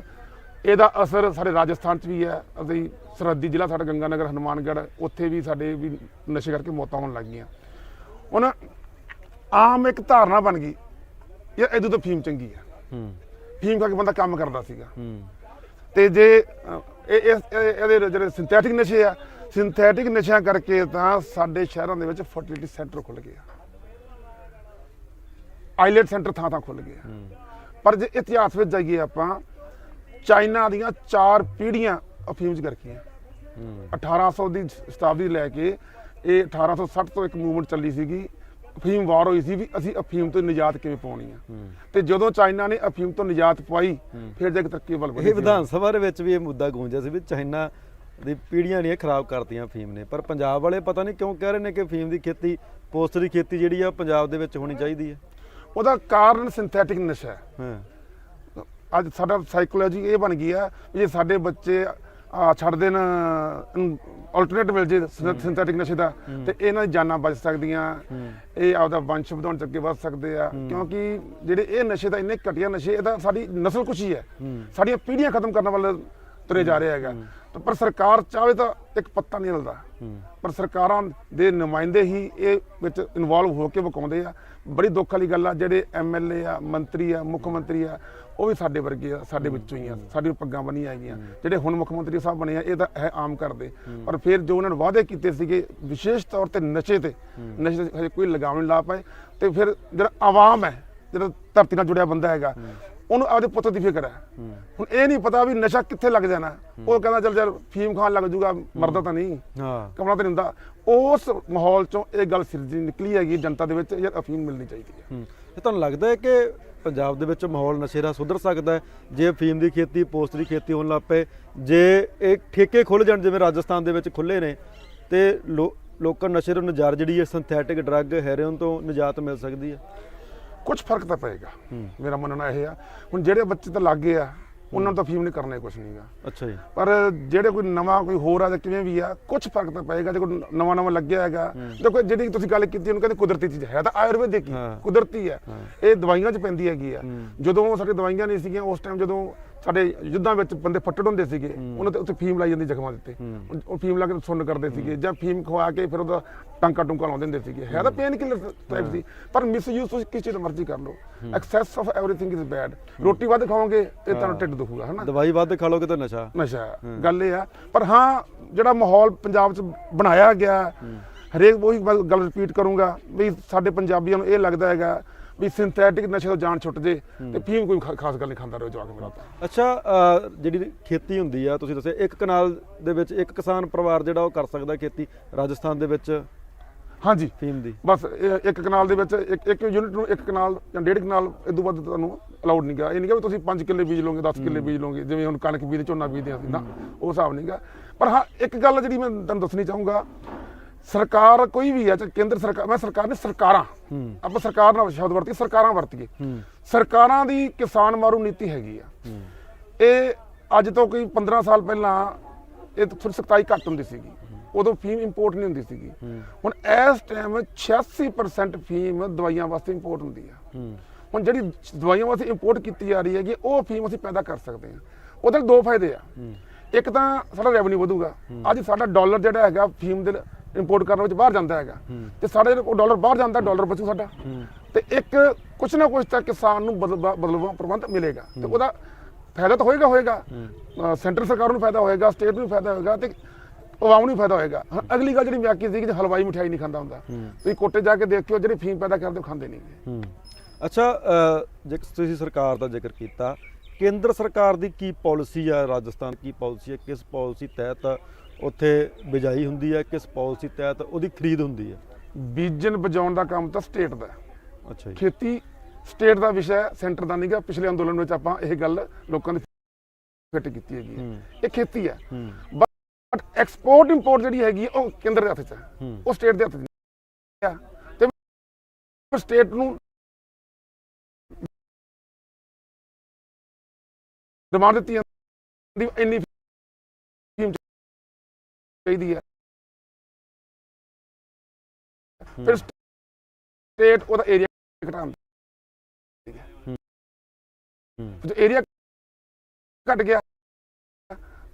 ਇਹਦਾ ਅਸਰ ਸਾਡੇ ਰਾਜਸਥਾਨ 'ਚ ਵੀ ਹੈ। ਅਸੀਂ ਸਰਹੱਦੀ ਜ਼ਿਲ੍ਹਾ ਸਾਡਾ ਗੰਗਾਨਗਰ ਹਨੂਮਾਨਗੜ੍ਹ ਉੱਥੇ ਵੀ ਸਾਡੇ ਵੀ ਨਸ਼ੇ ਕਰਕੇ ਮੌਤਾਂ ਹੋਣ ਲੱਗ ਗਈਆਂ। ਹੁਣ ਆਮ ਇੱਕ ਧਾਰਨਾ ਬਣ ਗਈ ਯਾਰ ਇਹਦੋਂ ਤਾਂ ਫੀਮ ਚੰਗੀ ਹੈ। ਹੂੰ। ਫੀਮ ਖਾ ਕੇ ਬੰਦਾ ਕੰਮ ਕਰਦਾ ਸੀਗਾ। ਹੂੰ। ਤੇ ਜੇ ਅ, ਇਹ ਇਹ- ਇਹ- ਇਹਦੇ ਜਿਹੜੇ ਸਿੰਥੈਟਿਕ ਨਸ਼ੇ ਆ ਸਿੰਥੈਟਿਕ ਨਸ਼ਿਆਂ ਕਰਕੇ ਤਾਂ ਸਾਡੇ ਸ਼ਹਿਰਾਂ ਦੇ ਵਿੱਚ ਫਰਟੀਲਿਟੀ ਸੈਂਟਰ ਖੁੱਲ ਗਏ ਆ। ਆਈਲੈਟ ਸੈਂਟਰ ਥਾਂ ਥਾਂ ਖੁੱਲ ਗਏ ਆ। ਪਰ ਜੇ ਇਤਿਹਾਸ ਵਿੱਚ ਜਾਈਏ ਆਪਾਂ ਚਾਈਨਾ ਦੀਆਂ ਚਾਰ ਪੀੜ੍ਹੀਆਂ ਅਫੀਮ 'ਚ ਗਰਕੀਆਂ ਹੂੰ। 1800 ਦੀ ਸ਼ਤਾਬਦੀ ਲੈ ਕੇ ਇਹ 1860 ਤੋਂ ਇੱਕ ਮੂਵਮੈਂਟ ਚੱਲੀ ਸੀਗੀ। ਅਫੀਮ ਵਾਰ ਹੋਈ ਸੀ ਵੀ ਅਸੀਂ ਅਫੀਮ ਤੋਂ ਨਿਜਾਤ ਕਿਵੇਂ ਪਾਉਣੀ ਆ। ਤੇ ਜਦੋਂ ਚਾਈਨਾ ਨੇ ਅਫੀਮ ਤੋਂ ਨਿਜਾਤ ਪਾਈ ਫਿਰ ਜਾ ਕੇ ਤਰੱਕੀ ਵੱਲ ਵਧੀ ਇਹ ਵਿਧਾਨ ਸਭਾ ਦੇ ਵਿੱਚ ਵੀ ਇਹ ਮੁੱਦਾ ਗੂੰਜਿਆ ਸੀ ਵੀ ਚਾਈਨਾ ਦੀ ਪੀੜ੍ਹੀਆਂ ਨੇ ਇਹ ਖਰਾਬ ਕਰਤੀਆਂ ਫੀਮ ਨੇ। ਪਰ ਪੰਜਾਬ ਵਾਲੇ ਪਤਾ ਨਹੀਂ ਕਿਉਂ ਕਹਿ ਰਹੇ ਨੇ ਕਿ ਫੀਮ ਦੀ ਖੇਤੀ ਪੋਸਟ ਦੀ ਖੇਤੀ ਜਿਹੜੀ ਆ ਪੰਜਾਬ ਦੇ ਵਿੱਚ ਹੋਣੀ ਚਾਹੀਦੀ ਹੈ ਉਹਦਾ ਕਾਰਨ ਸਿੰਥੈਟਿਕ ਨਸ਼ਾ ਹੈ। ਅੱਜ ਸਾਡਾ ਸਾਈਕੋਲੋਜੀ ਇਹ ਬਣ ਗਈ ਆ ਵੀ ਜੇ ਸਾਡੇ ਬੱਚੇ ਆ ਛੱਡ ਦੇਣ ਆਲਟਰਨੇਟ ਮਿਲ ਜੇ ਸਿੰਥੈਟਿਕ ਨਸ਼ੇ ਦਾ ਤੇ ਇਹਨਾਂ ਦੀ ਜਾਨਾਂ ਬਚ ਸਕਦੀਆਂ। ਇਹ ਆਪਦਾ ਵੰਸ਼ ਵਧਾਉਣ ਚ ਅੱਗੇ ਵਧ ਸਕਦੇ ਆ। ਕਿਉਂਕਿ ਜਿਹੜੇ ਇਹ ਨਸ਼ੇ ਦਾ ਇੰਨੇ ਘਟੀਆ ਨਸ਼ੇ ਇਹਦਾ ਸਾਡੀ ਨਸਲ ਕੁਸ਼ੀ ਹੈ। ਸਾਡੀਆਂ ਪੀੜ੍ਹੀਆਂ ਖਤਮ ਕਰਨ ਵੱਲ ਤੁਰੇ ਜਾ ਰਹੇ ਹੈਗਾ। ਪਰ ਸਰਕਾਰ ਚਾਹੇ ਤਾਂ ਇੱਕ ਪੱਤਾ ਨਹੀਂ ਹਿਲਦਾ ਪਰ ਸਰਕਾਰਾਂ ਦੇ ਨੁਮਾਇੰਦੇ ਹੀ ਇਹ ਵਿੱਚ ਇਨਵੋਲਵ ਹੋ ਕੇ ਵਿਕਾਉਂਦੇ ਆ। ਬੜੀ ਦੁੱਖ ਵਾਲੀ ਗੱਲ ਆ, ਜਿਹੜੇ ਐਮਐਲਏ ਆ, ਮੰਤਰੀ ਆ, ਮੁੱਖ ਮੰਤਰੀ ਆ, ਉਹ ਵੀ ਸਾਡੇ ਵਰਗੇ ਆ, ਸਾਡੇ ਵਿੱਚੋਂ ਹੀ ਆ ਸਾਡੀ ਪੱਗਾਂ ਬਣੀਆਂ ਹੈਗੀਆਂ। ਜਿਹੜੇ ਹੁਣ ਮੁੱਖ ਮੰਤਰੀ ਸਾਹਿਬ ਬਣੇ ਆ, ਇਹ ਤਾਂ ਹੈ ਆਮ ਕਰਦੇ ਪਰ ਫਿਰ ਜੋ ਉਹਨਾਂ ਨੇ ਵਾਅਦੇ ਕੀਤੇ ਸੀਗੇ, ਵਿਸ਼ੇਸ਼ ਤੌਰ ਤੇ ਨਸ਼ੇ ਤੇ ਨਸ਼ੇ ਤੇ ਹਜੇ ਕੋਈ ਲਗਾਮ ਨਹੀਂ ਲਾ ਪਾਏ। ਤੇ ਫਿਰ ਜਿਹੜਾ ਆਵਾਮ ਹੈ, ਜਿਹੜਾ ਧਰਤੀ ਨਾਲ ਜੁੜਿਆ ਬੰਦਾ ਹੈਗਾ ਉਹਨੂੰ ਆਪਦੇ ਪੁੱਤ ਦੀ ਫਿਕਰ ਹੈ। ਹੁਣ ਇਹ ਨਹੀਂ ਪਤਾ ਵੀ ਨਸ਼ਾ ਕਿੱਥੇ ਲੱਗ ਜਾਣਾ। ਉਹ ਕਹਿੰਦਾ ਚੱਲ ਚੱਲ ਫੀਮ ਖਾਣ ਲੱਗ ਜੂਗਾ ਮਰਦਾ ਤਾਂ ਨਹੀਂ। ਹਾਂ। ਕਮਲਾ ਤਾਂ ਨਹੀਂ ਹੁੰਦਾ। ਉਸ ਮਾਹੌਲ ਚੋਂ ਇਹ ਗੱਲ ਸਿਰਜੀ ਨਿਕਲੀ ਹੈਗੀ ਜਨਤਾ ਦੇ ਵਿੱਚ ਯਾਰ ਅਫੀਮ ਮਿਲਣੀ ਚਾਹੀਦੀ ਹੈ। ਹੂੰ। ਤੇ ਤੁਹਾਨੂੰ ਲੱਗਦਾ ਹੈ ਕਿ ਪੰਜਾਬ ਦੇ ਵਿੱਚ ਮਾਹੌਲ ਨਸ਼ੇ ਦਾ ਸੁਧਰ ਸਕਦਾ ਹੈ? ਜੇ ਫੀਮ ਦੀ ਖੇਤੀ ਪੋਸਟ ਦੀ ਖੇਤੀ ਹੋਣ ਲੱਗ ਪਏ ਜੇ ਇਹ ਠੇਕੇ ਖੁੱਲ ਜਾਣ ਜਿਵੇਂ ਰਾਜਸਥਾਨ ਦੇ ਵਿੱਚ ਖੁੱਲੇ ਨੇ ਤੇ ਲੋਕਾਂ ਨਸ਼ੇ ਤੋਂ ਨਿਜਾਤ ਜਿਹੜੀ ਹੈ ਸਿੰਥੈਟਿਕ ਡਰੱਗ ਹੈਰੋਇਨ ਤੋਂ ਨਿਜਾਤ ਮਿਲ ਸਕਦੀ ਹੈ? ਕੁਝ ਫ਼ਰਕ ਤਾਂ ਪਏਗਾ। ਮੇਰਾ ਮੰਨਣਾ ਇਹ ਆ। ਹੁਣ ਜਿਹੜੇ ਬੱਚੇ ਤਾਂ ਲੱਗ ਆ ਉਹਨਾਂ ਨੂੰ ਤਾਂ ਫੀਮ ਨਹੀਂ ਕਰਨਾ ਕੁਝ ਨਹੀਂਗਾ ਅੱਛਾ ਜੀ। ਪਰ ਜਿਹੜੇ ਕੋਈ ਨਵਾਂ ਕੋਈ ਹੋਰ ਆ ਜਾਂ ਕਿਵੇਂ ਵੀ ਆ ਕੁਝ ਫ਼ਰਕ ਤਾਂ ਪਏਗਾ। ਜੇ ਕੋਈ ਨਵਾਂ ਨਵਾਂ ਲੱਗਿਆ ਹੈਗਾ ਦੇਖੋ ਜਿਹੜੀ ਤੁਸੀਂ ਗੱਲ ਕੀਤੀ ਉਹਨੂੰ ਕਹਿੰਦੇ ਕੁਦਰਤੀ ਚੀਜ਼ ਹੈ। ਤਾਂ ਆਯੁਰਵੈਦਿਕ। ਕੁਦਰਤੀ ਹੈ। ਇਹ ਦਵਾਈਆਂ 'ਚ ਪੈਂਦੀ ਹੈਗੀ ਆ। ਜਦੋਂ ਸਾਡੇ ਦਵਾਈਆਂ ਨਹੀਂ ਸੀਗੀਆਂ ਉਸ ਟਾਈਮ ਜਦੋਂ ਸਾਡੇ ਯੁੱਧਾਂ ਵਿੱਚ ਬੰਦੇ ਫੱਟੜ ਹੁੰਦੇ ਸੀਗੇ ਉਹਨਾਂ ਤੇ ਉੱਤੇ ਫੀਮ ਲਾਈ ਜਾਂਦੀ ਜ਼ਖਮਾਂ ਦੇ ਉੱਤੇ। ਉਹ- ਫੀਮ ਲਾ ਕੇ ਸੁੰਨ ਕਰਦੇ ਸੀਗੇ ਜਾਂ ਫੀਮ ਖਵਾ ਕੇ ਫਿਰ ਉਹਦਾ ਟਾਂਕਾ ਟੁੰਕਾ ਲਾਉਂਦੇ ਹੁੰਦੇ ਸੀਗੇ। ਹੈ ਤਾਂ ਪੇਨ ਕਿਲਰ ਟਾਈਪ ਸੀ ਪਰ ਮਿਸਯੂਜ਼ ਤੁਸੀਂ ਕਿਸ ਚੀਜ਼ ਦਾ ਮਰਜ਼ੀ ਕਰ ਲਓ। Excess of everything is bad ਰੋਟੀ ਵੱਧ ਖਾਓਗੇ ਤੇ ਤੁਹਾਨੂੰ ਢਿੱਡ ਦੁਖੂਗਾ ਹਨਾ? ਦਵਾਈ ਵੱਧ ਖਾ ਲੋਗੇ ਤਾਂ ਨਸ਼ਾ। ਨਸ਼ਾ। ਗੱਲ ਇਹ ਆ। ਪਰ ਹਾਂ ਜਿਹੜਾ ਮਾਹੌਲ ਪੰਜਾਬ 'ਚ ਬਣਾਇਆ ਗਿਆ ਹਰੇਕ ਉਹੀ ਗੱਲ ਰਿਪੀਟ ਕਰੂੰਗਾ ਵੀ ਸਾਡੇ ਪੰਜਾਬੀਆਂ ਨੂੰ ਇਹ ਲੱਗਦਾ ਹੈਗਾ ਵੀ ਸਿੰਥੈਟਿਕ ਨਸ਼ੇ ਤੋਂ ਜਾਨ ਛੁੱਟ ਜੇ ਤੇ ਫੀਮ ਕੋਈ ਖਾ- ਖਾਸ ਗੱਲ ਨਹੀਂ ਖਾਂਦਾ ਰਹੋ ਜਵਾਕ ਮੇਰਾ ਤਾਂ। ਅੱਛਾ ਅ, ਜਿਹੜੀ ਖੇਤੀ ਹੁੰਦੀ ਆ ਤੁਸੀਂ ਦੱਸਿਆ ਇੱਕ ਕਨਾਲ ਦੇ ਵਿੱਚ ਇੱਕ ਕਿਸਾਨ ਪਰਿਵਾਰ ਜਿਹੜਾ ਉਹ ਕਰ ਸਕਦਾ ਖੇਤੀ ਰਾਜਸਥਾਨ ਦੇ ਵਿੱਚ ਹਾਂਜੀ। ਫੀਮ ਦੀ। ਬਸ ਇਹ ਇੱਕ ਕਨਾਲ ਦੇ ਵਿੱਚ ਇੱਕ ਇੱਕ ਯੂਨਿਟ ਨੂੰ ਇੱਕ ਕਨਾਲ ਜਾਂ ਡੇਢ ਕਨਾਲ ਇਦੋਂ ਵੱਧ ਤੁਹਾਨੂੰ ਅਲਾਉਡ ਨਹੀਂਗਾ ਇਹ ਨਹੀਂਗਾ ਵੀ ਤੁਸੀਂ 5 ਕਿੱਲੇ ਬੀਜ ਲਓਗੇ 10 ਕਿੱਲੇ ਬੀਜ ਲਓਗੇ ਜਿਵੇਂ ਹੁਣ ਕਣਕ ਬੀਜ ਝੋਨਾ ਬੀਜਦੇ ਅਸੀਂ ਨਾ ਉਹ ਹਿਸਾਬ ਨਹੀਂਗਾ ਪਰ ਹਾਂ ਇੱਕ ਗੱਲ ਜਿਹੜੀ ਮੈਂ ਤੁਹਾਨੂੰ ਦੱਸਣੀ ਚਾਹੂੰਗਾ ਸਰਕਾਰ ਕੋਈ ਵੀ ਹੈ ਚਾਹੇ ਕੇਂਦਰ ਸਰਕਾਰ ਮੈਂ ਸਰਕਾਰ ਨੇ ਸਰਕਾਰਾਂ। ਆਪਾਂ ਸਰਕਾਰ ਨਾਲ ਸ਼ਬਦ ਵਰਤੀ ਸਰਕਾਰਾਂ ਵਰਤੀਏ। ਸਰਕਾਰਾਂ ਦੀ ਕਿਸਾਨ ਮਾਰੂ ਨੀਤੀ ਹੈਗੀ ਆ। ਇਹ ਅੱਜ ਤੋਂ ਕੋਈ 15 ਸਾਲ ਪਹਿਲਾਂ ਇਹ ਥੋੜੀ ਸਖਤਾਈ ਘੱਟ ਹੁੰਦੀ ਸੀਗੀ। ਉਦੋਂ ਫੀਮ ਇੰਪੋਰਟ ਨਹੀਂ ਹੁੰਦੀ ਸੀਗੀ। ਹੁਣ ਇਸ ਟਾਈਮ 86% ਫੀਮ ਦਵਾਈਆਂ ਵਾਸਤੇ ਇੰਪੋਰਟ ਹੁੰਦੀ ਆ। ਹੁਣ ਜਿਹੜੀ ਦਵਾਈਆਂ ਵਾਸਤੇ ਇੰਪੋਰਟ ਕੀਤੀ ਜਾ ਰਹੀ ਹੈਗੀ ਉਹ ਫੀਮ ਅਸੀਂ ਪੈਦਾ ਕਰ ਸਕਦੇ ਹਾਂ ਉਹਦੇ ਦੋ ਫਾਇਦੇ ਆ। ਇੱਕ ਤਾਂ ਸਾਡਾ ਰੈਵਨਿਊ ਵਧੂਗਾ। ਅੱਜ ਸਾਡਾ ਡਾਲਰ ਜਿਹੜਾ ਹੈਗਾ ਫੀਮ ਦੇ ਇੰਪੋਰਟ ਕਰਨ ਵਿੱਚ ਬਾਹਰ ਜਾਂਦਾ ਹੈਗਾ। ਤੇ ਸਾਡੇ ਉਹ ਡਾਲਰ ਬਾਹਰ ਜਾਂਦਾ ਡਾਲਰ ਬਚੂ ਸਾਡਾ। ਤੇ ਇੱਕ ਕੁਛ ਨਾ ਕੁਛ ਤਾਂ ਕਿਸਾਨ ਨੂੰ ਬਦਲਵਾ ਪ੍ਰਬੰਧ ਮਿਲੇਗਾ। ਤੇ ਉਹਦਾ ਫਾਇਦਾ ਤਾਂ ਹੋਏਗਾ ਹੋਏਗਾ। ਸੈਂਟਰ ਸਰਕਾਰ ਨੂੰ ਫਾਇਦਾ ਹੋਏਗਾ ਸਟੇਟ ਨੂੰ ਫਾਇਦਾ ਹੋਏਗਾ ਤੇ ਆਵਾਮ ਨੂੰ ਫਾਇਦਾ ਹੋਏਗਾ। ਅਗਲੀ ਗੱਲ ਜਿਹੜੀ ਮੈਂ ਆਖੀ ਸੀ ਕਿ ਹਲਵਾਈ ਮਠਿਆਈ ਨਹੀਂ ਖਾਂਦਾ ਹੁੰਦਾ। ਤੁਸੀਂ ਕੋਟੇ ਜਾ ਕੇ ਦੇਖਿਓ ਜਿਹੜੇ ਫੀਮ ਪੈਦਾ ਕਰਦੇ ਉਹ ਖਾਂਦੇ ਨਹੀਂ ਅੱਛਾ ਜੇ ਤੁਸੀਂ ਸਰਕਾਰ ਦਾ ਜ਼ਿਕਰ ਕੀਤਾ ਕੇਂਦਰ ਸਰਕਾਰ ਦੀ ਕੀ ਪਾਲਿਸੀ ਹੈ ਰਾਜਸਥਾਨ ਕੀ ਪਾਲਿਸੀ ਹੈ ਕਿਸ ਪਾਲਿਸੀ ਤਹਿਤ ਉੱਥੇ ਬਿਜਾਈ ਹੁੰਦੀ ਹੈ ਕਿਸ ਪਾਲਿਸੀ ਤਹਿਤ ਉਹਦੀ ਖਰੀਦ ਹੁੰਦੀ ਹੈ। ਬੀਜਣ ਬਜਾਉਣ ਦਾ ਕੰਮ ਤਾਂ ਸਟੇਟ ਦਾ ਹੈ। ਅੱਛਾ ਜੀ। ਖੇਤੀ ਸਟੇਟ ਦਾ ਵਿਸ਼ਾ ਹੈ ਸੈਂਟਰ ਦਾ ਨਹੀਂਗਾ। ਪਿਛਲੇ ਅੰਦੋਲਨ ਵਿੱਚ ਆਪਾਂ ਇਹ ਗੱਲ ਲੋਕਾਂ ਦੀ ਫਿੱਟ ਕੀਤੀ ਹੈਗੀ ਹੈ। ਹੂੰ। ਇਹ ਖੇਤੀ ਹੈ। ਹੂੰ। ਬਟ ਐਕਸਪੋਰਟ ਇੰਪੋਰਟ ਜਿਹੜੀ ਹੈਗੀ ਹੈ, ਉਹ ਕੇਂਦਰ ਦੇ ਹੱਥ 'ਚ ਹੈ। ਹੂੰ। ਉਹ ਸਟੇਟ ਦੇ ਹੱਥ 'ਚ ਨਹੀਂ ਹੈ। ਤੇ ਸਟੇਟ ਨੂੰ ਡਿਮਾਂਡ ਦਿੱਤੀ ਜਾਂਦੀ ਇੰਨੀ ਫੀਮ ਚਾਹੀਦੀ ਹੈ। ਫਿਰ ਸਟੇਟ ਉਹਦਾ ਏਰੀਆ ਘਟਾਉਂਦੀ ਹੈ। ਹੂੰ। ਜੇ ਏਰੀਆ ਘਟ ਗਿਆ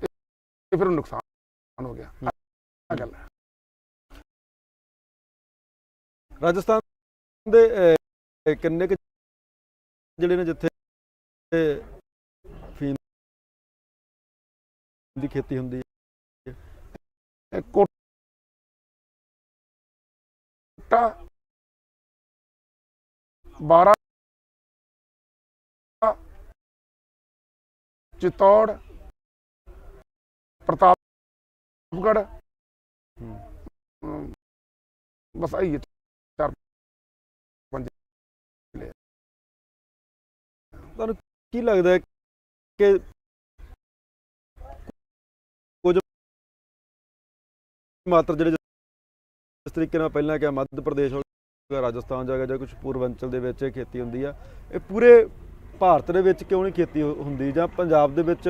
ਤੇ ਫਿਰ ਨੁਕਸਾਨ ਹੋ ਗਿਆ। ਆ ਗੱਲ ਹੈ। ਰਾਜਸਥਾਨ ਦੇ ਕਿੰਨੇ ਕੁ ਜਿਹੜੇ ਨੇ ਜਿੱਥੇ ਫੀਮ ਦੀ ਖੇਤੀ ਹੁੰਦੀ ਹੈ? ਕੋਟਾ ਬਾਰਾ ਚਿਤੌੜ ਪ੍ਰਤਾਪਗੜ ਬਸ ਆਈ ਚਾਰ ਪੰਜ ਤੁਹਾਨੂੰ ਕੀ ਲੱਗਦਾ ਕਿ ਮਾਤਰ ਜਿਹੜੇ ਜਿਸ ਤਰੀਕੇ ਨਾਲ ਪਹਿਲਾਂ ਕਿਹਾ ਮੱਧ ਪ੍ਰਦੇਸ਼ ਹੋ ਗਿਆ ਰਾਜਸਥਾਨ ਜਾ ਗਿਆ ਜਾਂ ਕੁਝ ਪੂਰਵਾਂਚਲ ਦੇ ਵਿੱਚ ਇਹ ਖੇਤੀ ਹੁੰਦੀ ਆ ਇਹ ਪੂਰੇ ਭਾਰਤ ਦੇ ਵਿੱਚ ਕਿਉਂ ਨਹੀਂ ਖੇਤੀ ਹੁੰਦੀ ਜਾਂ ਪੰਜਾਬ ਦੇ ਵਿੱਚ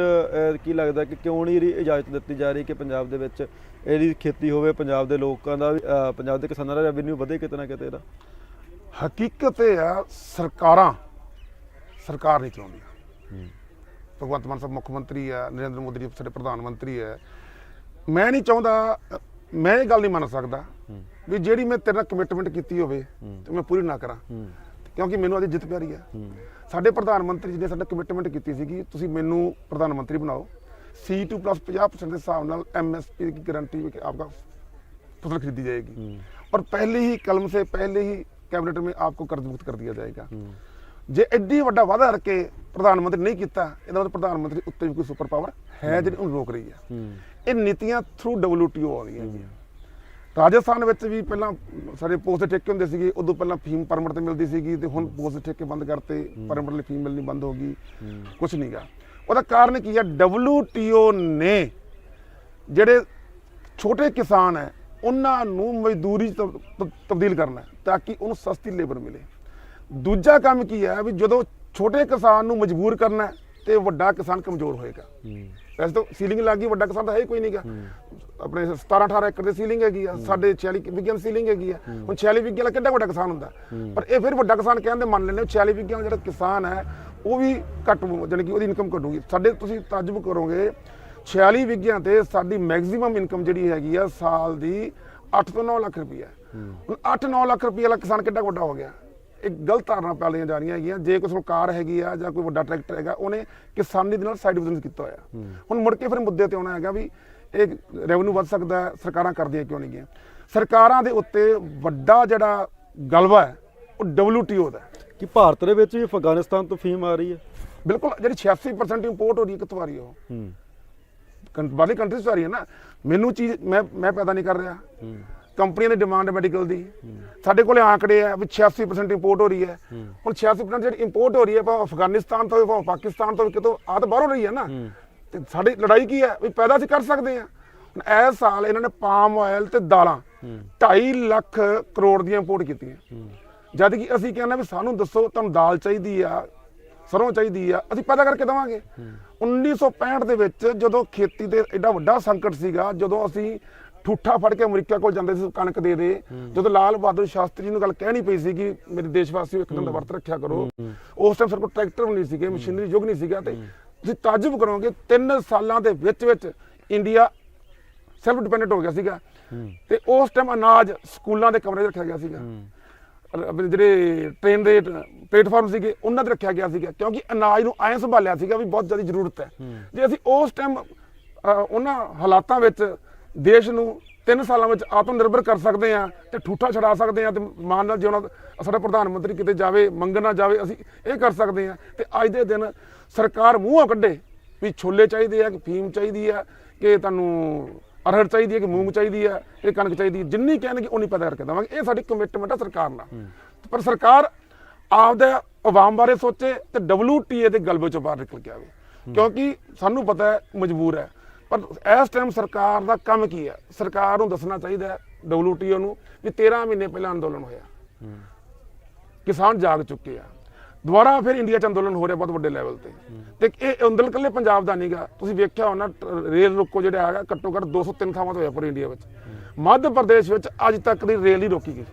ਕੀ ਲੱਗਦਾ ਕਿ ਕਿਉਂ ਨਹੀਂ ਇਹਦੀ ਇਜਾਜ਼ਤ ਦਿੱਤੀ ਜਾ ਰਹੀ ਕਿ ਪੰਜਾਬ ਦੇ ਵਿੱਚ ਇਹਦੀ ਖੇਤੀ ਹੋਵੇ ਪੰਜਾਬ ਦੇ ਲੋਕਾਂ ਦਾ ਪੰਜਾਬ ਦੇ ਕਿਸਾਨਾਂ ਦਾ ਰੈਵਨਿਊ ਵਧੇ ਕਿਤੇ ਨਾ ਕਿਤੇ ਇਹਦਾ? ਹਕੀਕਤ ਇਹ ਆ ਸਰਕਾਰਾਂ ਸਰਕਾਰ ਨਹੀਂ ਚਲਾਉਂਦੀਆਂ। ਭਗਵੰਤ ਮਾਨ ਸਾਹਿਬ ਮੁੱਖ ਮੰਤਰੀ ਆ ਨਰਿੰਦਰ ਮੋਦੀ ਜੀ ਸਾਡੇ ਪ੍ਰਧਾਨ ਮੰਤਰੀ ਹੈ ਮੈਂ ਨਹੀਂ ਚਾਹੁੰਦਾ ਮੈਂ ਇਹ ਗੱਲ ਨਹੀਂ ਮੰਨ ਸਕਦਾ ਵੀ ਜਿਹੜੀ ਮੈਂ ਤੇਰੇ ਨਾਲ ਕਮਿਟਮੈਂਟ ਕੀਤੀ ਹੋਵੇ ਤੇ ਮੈਂ ਪੂਰੀ ਨਾ ਕਰਾਂ ਹੂੰ ਕਿਉਂਕਿ ਮੈਨੂੰ ਅੱਜ ਜਿੱਤ ਪਿਆਰੀ ਹੈ ਹੂੰ ਸਾਡੇ ਪ੍ਰਧਾਨ ਮੰਤਰੀ ਜੀ ਨੇ ਸਾਡਾ ਕਮਿਟਮੈਂਟ ਕੀਤੀ ਸੀਗੀ ਤੁਸੀਂ ਮੈਨੂੰ ਪ੍ਰਧਾਨ ਮੰਤਰੀ ਬਣਾਓ C2 plus 50% ਦੇ ਹਿਸਾਬ ਨਾਲ MSP की गारंटी में कि आपका फसल खरीदी जाएगी और पहले ही कलम से पहले ही कैबिनेट में आपको कर्ज मुक्त कर दिया जाएगा ਜੇ ਐਡੀ ਵੱਡਾ ਵਾਅਦਾ ਕਰਕੇ ਪ੍ਰਧਾਨ ਮੰਤਰੀ ਨਹੀਂ ਕੀਤਾ ਇਹਦਾ ਮਤਲਬ ਪ੍ਰਧਾਨ ਮੰਤਰੀ ਉੱਤੇ ਵੀ ਕੋਈ ਸੁਪਰ ਪਾਵਰ ਹੈ ਜਿਹੜੀ ਉਹਨੂੰ ਰੋਕ ਰਹੀ ਹੈ ਹੂੰ ਇਹ ਨੀਤੀਆਂ ਥਰੂ WTO ਆਉਂਦੀਆਂ ਹੈਗੀਆਂ ਰਾਜਸਥਾਨ ਵਿੱਚ ਵੀ ਪਹਿਲਾਂ ਸਾਡੇ ਪੋਸਟ ਠੇਕੇ ਹੁੰਦੇ ਸੀਗੇ ਉਦੋਂ ਪਹਿਲਾਂ ਫੀਮ ਪਰਮਿਟ ਤੇ ਮਿਲਦੀ ਸੀਗੀ ਤੇ ਹੁਣ ਪੋਸਟ ਠੇਕੇ ਬੰਦ ਕਰਤੇ ਪਰਮਿਟ ਲਈ ਫੀਮ ਮਿਲਣੀ ਬੰਦ ਹੋ ਗਈ ਕੁਝ ਨਹੀਂਗਾ ਉਹਦਾ ਕਾਰਨ ਕੀ ਹੈ WTO ਨੇ ਜਿਹੜੇ ਛੋਟੇ ਕਿਸਾਨ ਹੈ ਉਹਨਾਂ ਨੂੰ ਮਜ਼ਦੂਰੀ ਤਬਦੀਲ ਕਰਨਾ ਤਾਂ ਕਿ ਉਹਨੂੰ ਸਸਤੀ ਲੇਬਰ ਮਿਲੇ। ਦੂਜਾ ਕੰਮ ਕੀ ਹੈ ਵੀ ਜਦੋਂ ਛੋਟੇ ਕਿਸਾਨ ਨੂੰ ਮਜਬੂਰ ਕਰਨਾ ਤੇ ਵੱਡਾ ਕਿਸਾਨ ਕਮਜ਼ੋਰ ਹੋਏਗਾ। ਵੈਸੇ ਤਾਂ ਸੀਲਿੰਗ ਲੱਗ ਵੱਡਾ ਕਿਸਾਨ ਤਾਂ ਹੈ ਹੀ ਕੋਈ ਨਹੀਂਗਾ ਆਪਣੇ 17 18 ਏਕੜ ਦੀ ਸੀਲਿੰਗ ਹੈਗੀ ਆ, ਸਾਡੇ 46 ਵਿਗਿਆਨ ਸੀਲਿੰਗ ਹੈਗੀ ਆ। ਹੁਣ 46 ਵਿਗਿਆਨ ਵਾਲਾ ਕਿੰਨਾ ਵੱਡਾ ਕਿਸਾਨ ਹੁੰਦਾ? ਪਰ ਇਹ ਫਿਰ ਵੱਡਾ ਕਿਸਾਨ ਕਹਿੰਦੇ ਮੰਨ ਲੈਂਦੇ 46 ਵਿਗਿਆਨ ਜਿਹੜਾ ਕਿਸਾਨ ਹੈ, ਉਹ ਵੀ ਘੱਟ ਜਾਣੀ ਕਿ ਉਹਦੀ ਇਨਕਮ ਘਟੂਗੀ। ਸਾਡੇ ਤੁਸੀਂ ਤਾਜਬ ਕਰੋਗੇ 46 ਵਿਗਿਆਨ ਤੇ ਸਾਡੀ ਮੈਕਸਿਮਮ ਇਨਕਮ ਜਿਹੜੀ ਹੈਗੀ ਆ ਸਾਲ ਦੀ 8 ਤੋਂ 9 ਲੱਖ ਰੁਪਈਆ। ਹੁਣ 8-9 ਲੱਖ ਰੁਪਈਆ ਵਾਲਾ ਕਿਸਾਨ ਕਿੰਨਾ ਵੱਡਾ ਹੋ ਗਿਆ? ਇੱਕ ਗਲਤ ਧਾਰਨਾ ਪਾਲੀਆਂ ਜਾ ਰਹੀਆਂ ਹੈਗੀਆਂ। ਜੇ ਕੋਈ ਕਾਰ ਹੈਗੀ ਆ ਜਾਂ ਕੋਈ ਵੱਡਾ ਟਰੈਕਟਰ ਹੈਗਾ ਉਹਨੇ ਕਿਸਾਨੀ ਦੇ ਨਾਲ ਸਾਈਡ ਬਿਜ਼ਨਸ ਕੀਤਾ ਹੋਇਆ। ਹੁਣ ਮੁੜ ਕੇ ਫਿਰ ਮੁੱਦੇ ਤੇ ਆਉਣਾ ਹੈਗਾ ਵੀ ਇਹ ਰੈਵਨਿਊ ਵੱਧ ਸਕਦਾ ਸਰਕਾਰਾਂ ਕਰਦੀਆਂ ਕਿਉਂ ਨਹੀਂ ਗੀਆਂ ਸਰਕਾਰਾਂ ਦੇ ਉੱਤੇ ਵੱਡਾ ਜਿਹੜਾ ਗਲਵਾ ਹੈ ਉਹ WTO ਦਾ। ਕਿ ਭਾਰਤ ਦੇ ਵਿੱਚ ਵੀ ਅਫਗਾਨਿਸਤਾਨ ਤੋਂ ਫੀਮ ਆ ਰਹੀ ਹੈ? ਬਿਲਕੁਲ ਜਿਹੜੀ 86% ਇੰਪੋਰਟ ਹੋ ਰਹੀ ਹੈ ਕਿੱਥੋਂ ਆ ਰਹੀ ਉਹ। ਹੂੰ। ਬਾਹਰਲੀ ਕੰਟਰੀਜ਼ ਤੋਂ ਆ ਰਹੀ ਹੈ ਨਾ। ਮੈਨੂੰ ਚੀਜ਼ ਮੈਂ ਮੈਂ ਪੈਦਾ ਨਹੀਂ ਕਰ ਰਿਹਾ। ਕੰਪਨੀਆਂ ਦੀ ਡਿਮਾਂਡ ਮੈਡੀਕਲ ਦੀ। ਸਾਡੇ ਕੋਲੇ ਆંકੜੇ ਆ ਵੀ 86% ਇੰਪੋਰਟ ਹੋ ਰਹੀ ਹੈ। ਹੁਣ 86% ਜਿਹੜੀ ਇੰਪੋਰਟ ਹੋ ਰਹੀ ਹੈ ਭਾਵੇਂ ਅਫਗਾਨਿਸਤਾਨ ਤੋਂ ਭਾਵੇਂ ਪਾਕਿਸਤਾਨ ਤੋਂ ਕਿਤੋਂ ਆ ਤਾਂ ਬਾਹਰੋਂ ਰਹੀ ਹੈ ਨਾ। ਤੇ ਸਾਡੀ ਲੜਾਈ ਕੀ ਹੈ? ਵੀ ਪੈਦਾ ਅਸੀਂ ਕਰ ਸਕਦੇ ਆ ਹੁਣ ਇਸ ਸਾਲ ਇਹਨਾਂ ਨੇ ਪਾਮ ਆਇਲ ਤੇ ਦਾਲਾਂ 2.5 ਲੱਖ ਕਰੋੜ ਦੀਆਂ ਇੰਪੋਰਟ ਕੀਤੀਆਂ। ਜਦ ਕਿ ਅਸੀਂ ਕਹਿੰਦੇ ਵੀ ਸਾਨੂੰ ਦੱਸੋ ਤੁਹਾਨੂੰ ਦਾਲ ਚਾਹੀਦੀ ਆ ਸਰੋਂ ਚਾਹੀਦੀ ਆ ਅਸੀਂ ਪੈਦਾ ਕਰਕੇ ਦੇਵਾਂਗੇ। 1965 ਦੇ ਵਿੱਚ ਜਦੋਂ ਖੇਤੀ ਦੇ ਐਡਾ ਵੱਡਾ ਸੰਕਟ ਸੀਗਾ ਜਦੋਂ ਅਸੀਂ ਠੂਠਾ ਫੜ ਕੇ ਅਮਰੀਕਾ ਕੋਲ ਜਾਂਦੇ ਸੀ ਕਣਕ ਦੇ ਦੇ। ਜਦੋਂ ਲਾਲ ਬਹਾਦਰ ਸ਼ਾਸਤਰੀ ਨੂੰ ਗੱਲ ਕਹਿਣੀ ਪਈ ਸੀ ਕਿ ਮੇਰੇ ਦੇਸ਼ ਵਾਸੀਓ ਇੱਕ ਦਿਨ ਦਾ ਵਰਤ ਰੱਖਿਆ ਕਰੋ। ਉਸ ਟਾਈਮ ਕੋਲ ਟਰੈਕਟਰ ਵੀ ਨਹੀਂ ਸੀਗੇ ਮਸ਼ੀਨਰੀ ਯੁੱਗ ਨਹੀਂ ਸੀਗਾ ਤੇ ਤੁਸੀਂ ਤਾਜੁਬ ਕਰੋਗੇ 3 ਸਾਲਾਂ ਦੇ ਵਿੱਚ ਵਿੱਚ ਇੰਡੀਆ ਸੈਲਫ ਡਿਪੈਂਡੈਂਟ ਹੋ ਗਿਆ ਸੀਗਾ। ਤੇ ਉਸ ਟਾਈਮ ਅਨਾਜ ਸਕੂਲਾਂ ਦੇ ਕਮਰੇ 'ਚ ਰੱਖਿਆ ਗਿਆ ਸੀਗਾ। ਆਪਣੇ ਜਿਹੜੇ ਟ੍ਰੇਨ ਦੇ ਪਲੇਟਫਾਰਮ ਸੀਗੇ ਉਹਨਾਂ ਤੇ ਰੱਖਿਆ ਗਿਆ ਸੀਗਾ ਕਿਉਂਕਿ ਅਨਾਜ ਨੂੰ ਐਂ ਸੰਭਾਲਿਆ ਸੀਗਾ ਵੀ ਬਹੁਤ ਜ਼ਿਆਦਾ ਜ਼ਰੂਰਤ ਹੈ। ਜੇ ਅਸੀਂ ਉਸ ਟਾਈਮ ਉਹਨਾਂ ਹਾਲਾਤਾਂ ਵਿੱਚ ਦੇਸ਼ ਨੂੰ 3 ਸਾਲਾਂ ਵਿੱਚ ਆਤਮ ਨਿਰਭਰ ਕਰ ਸਕਦੇ ਆ ਤੇ ਠੂਠਾ ਛਡਾ ਸਕਦੇ ਆ ਤੇ ਮਾਨ ਨਾਲ ਜਿਉਣਾ ਸਾਡਾ ਪ੍ਰਧਾਨ ਮੰਤਰੀ ਕਿਤੇ ਜਾਵੇ ਮੰਗਣ ਨਾ ਜਾਵੇ ਅਸੀਂ ਇਹ ਕਰ ਸਕਦੇ ਆ ਤੇ ਅੱਜ ਦੇ ਦਿਨ ਸਰਕਾਰ ਮੂੰਹੋਂ ਕੱਢੇ ਵੀ ਛੋਲੇ ਚਾਹੀਦੇ ਆ ਕਿ ਫੀਮ ਚਾਹੀਦੀ ਆ ਕਿ ਤੁਹਾਨੂੰ ਅਰਹਰ ਚਾਹੀਦੀ ਹੈ ਕਿ ਮੂੰਗ ਚਾਹੀਦੀ ਹੈ ਇਹ ਕਣਕ ਚਾਹੀਦੀ ਹੈ ਜਿੰਨੀ ਕਹਿਣਗੇ ਉਨੀ ਪੈਦਾ ਕਰਕੇ ਦੇਵਾਂਗੇ। ਇਹ ਸਾਡੀ ਕਮਿਟਮੈਂਟ ਹੈ ਸਰਕਾਰ ਨਾਲ। ਪਰ ਸਰਕਾਰ ਆਪਦੇ ਆਵਾਮ ਬਾਰੇ ਸੋਚੇ ਤੇ WTA ਦੇ ਗਲਬੇ ਚੋਂ ਬਾਹਰ ਨਿਕਲ ਕੇ ਆਵੇ ਕਿਉਂਕਿ ਸਾਨੂੰ ਪਤਾ ਹੈ ਮਜਬੂਰ ਹੈ। ਪਰ ਇਸ ਟਾਈਮ ਸਰਕਾਰ ਦਾ ਕੰਮ ਕੀ ਹੈ? ਸਰਕਾਰ ਨੂੰ ਦੱਸਣਾ ਚਾਹੀਦਾ ਹੈ WTO ਨੂੰ ਵੀ 13 ਮਹੀਨੇ ਪਹਿਲਾਂ ਅੰਦੋਲਨ ਹੋਇਆ। ਕਿਸਾਨ ਜਾਗ ਚੁੱਕੇ ਆ। ਦੁਬਾਰਾ ਫਿਰ ਇੰਡੀਆ ਚ ਅੰਦੋਲਨ ਹੋ ਰਿਹਾ ਬਹੁਤ ਵੱਡੇ ਲੈਵਲ ਤੇ। ਤੇ ਇਹ ਅੰਦੋਲਨ ਕੱਲੇ ਪੰਜਾਬ ਦਾ ਨਹੀਂਗਾ ਤੁਸੀਂ ਵੇਖਿਆ ਹੋਣਾ ਰੇਲ ਰੋਕੋ ਜਿਹੜਾ ਹੈਗਾ ਘੱਟੋ ਘੱਟ 203 ਥਾਵਾਂ ਤੋਂ ਹੋਇਆ ਪੂਰੇ ਇੰਡੀਆ ਵਿੱਚ। ਮੱਧ ਪ੍ਰਦੇਸ਼ ਵਿੱਚ ਅੱਜ ਤੱਕ ਦੀ ਰੇਲ ਹੀ ਰੋਕੀ ਗਈ।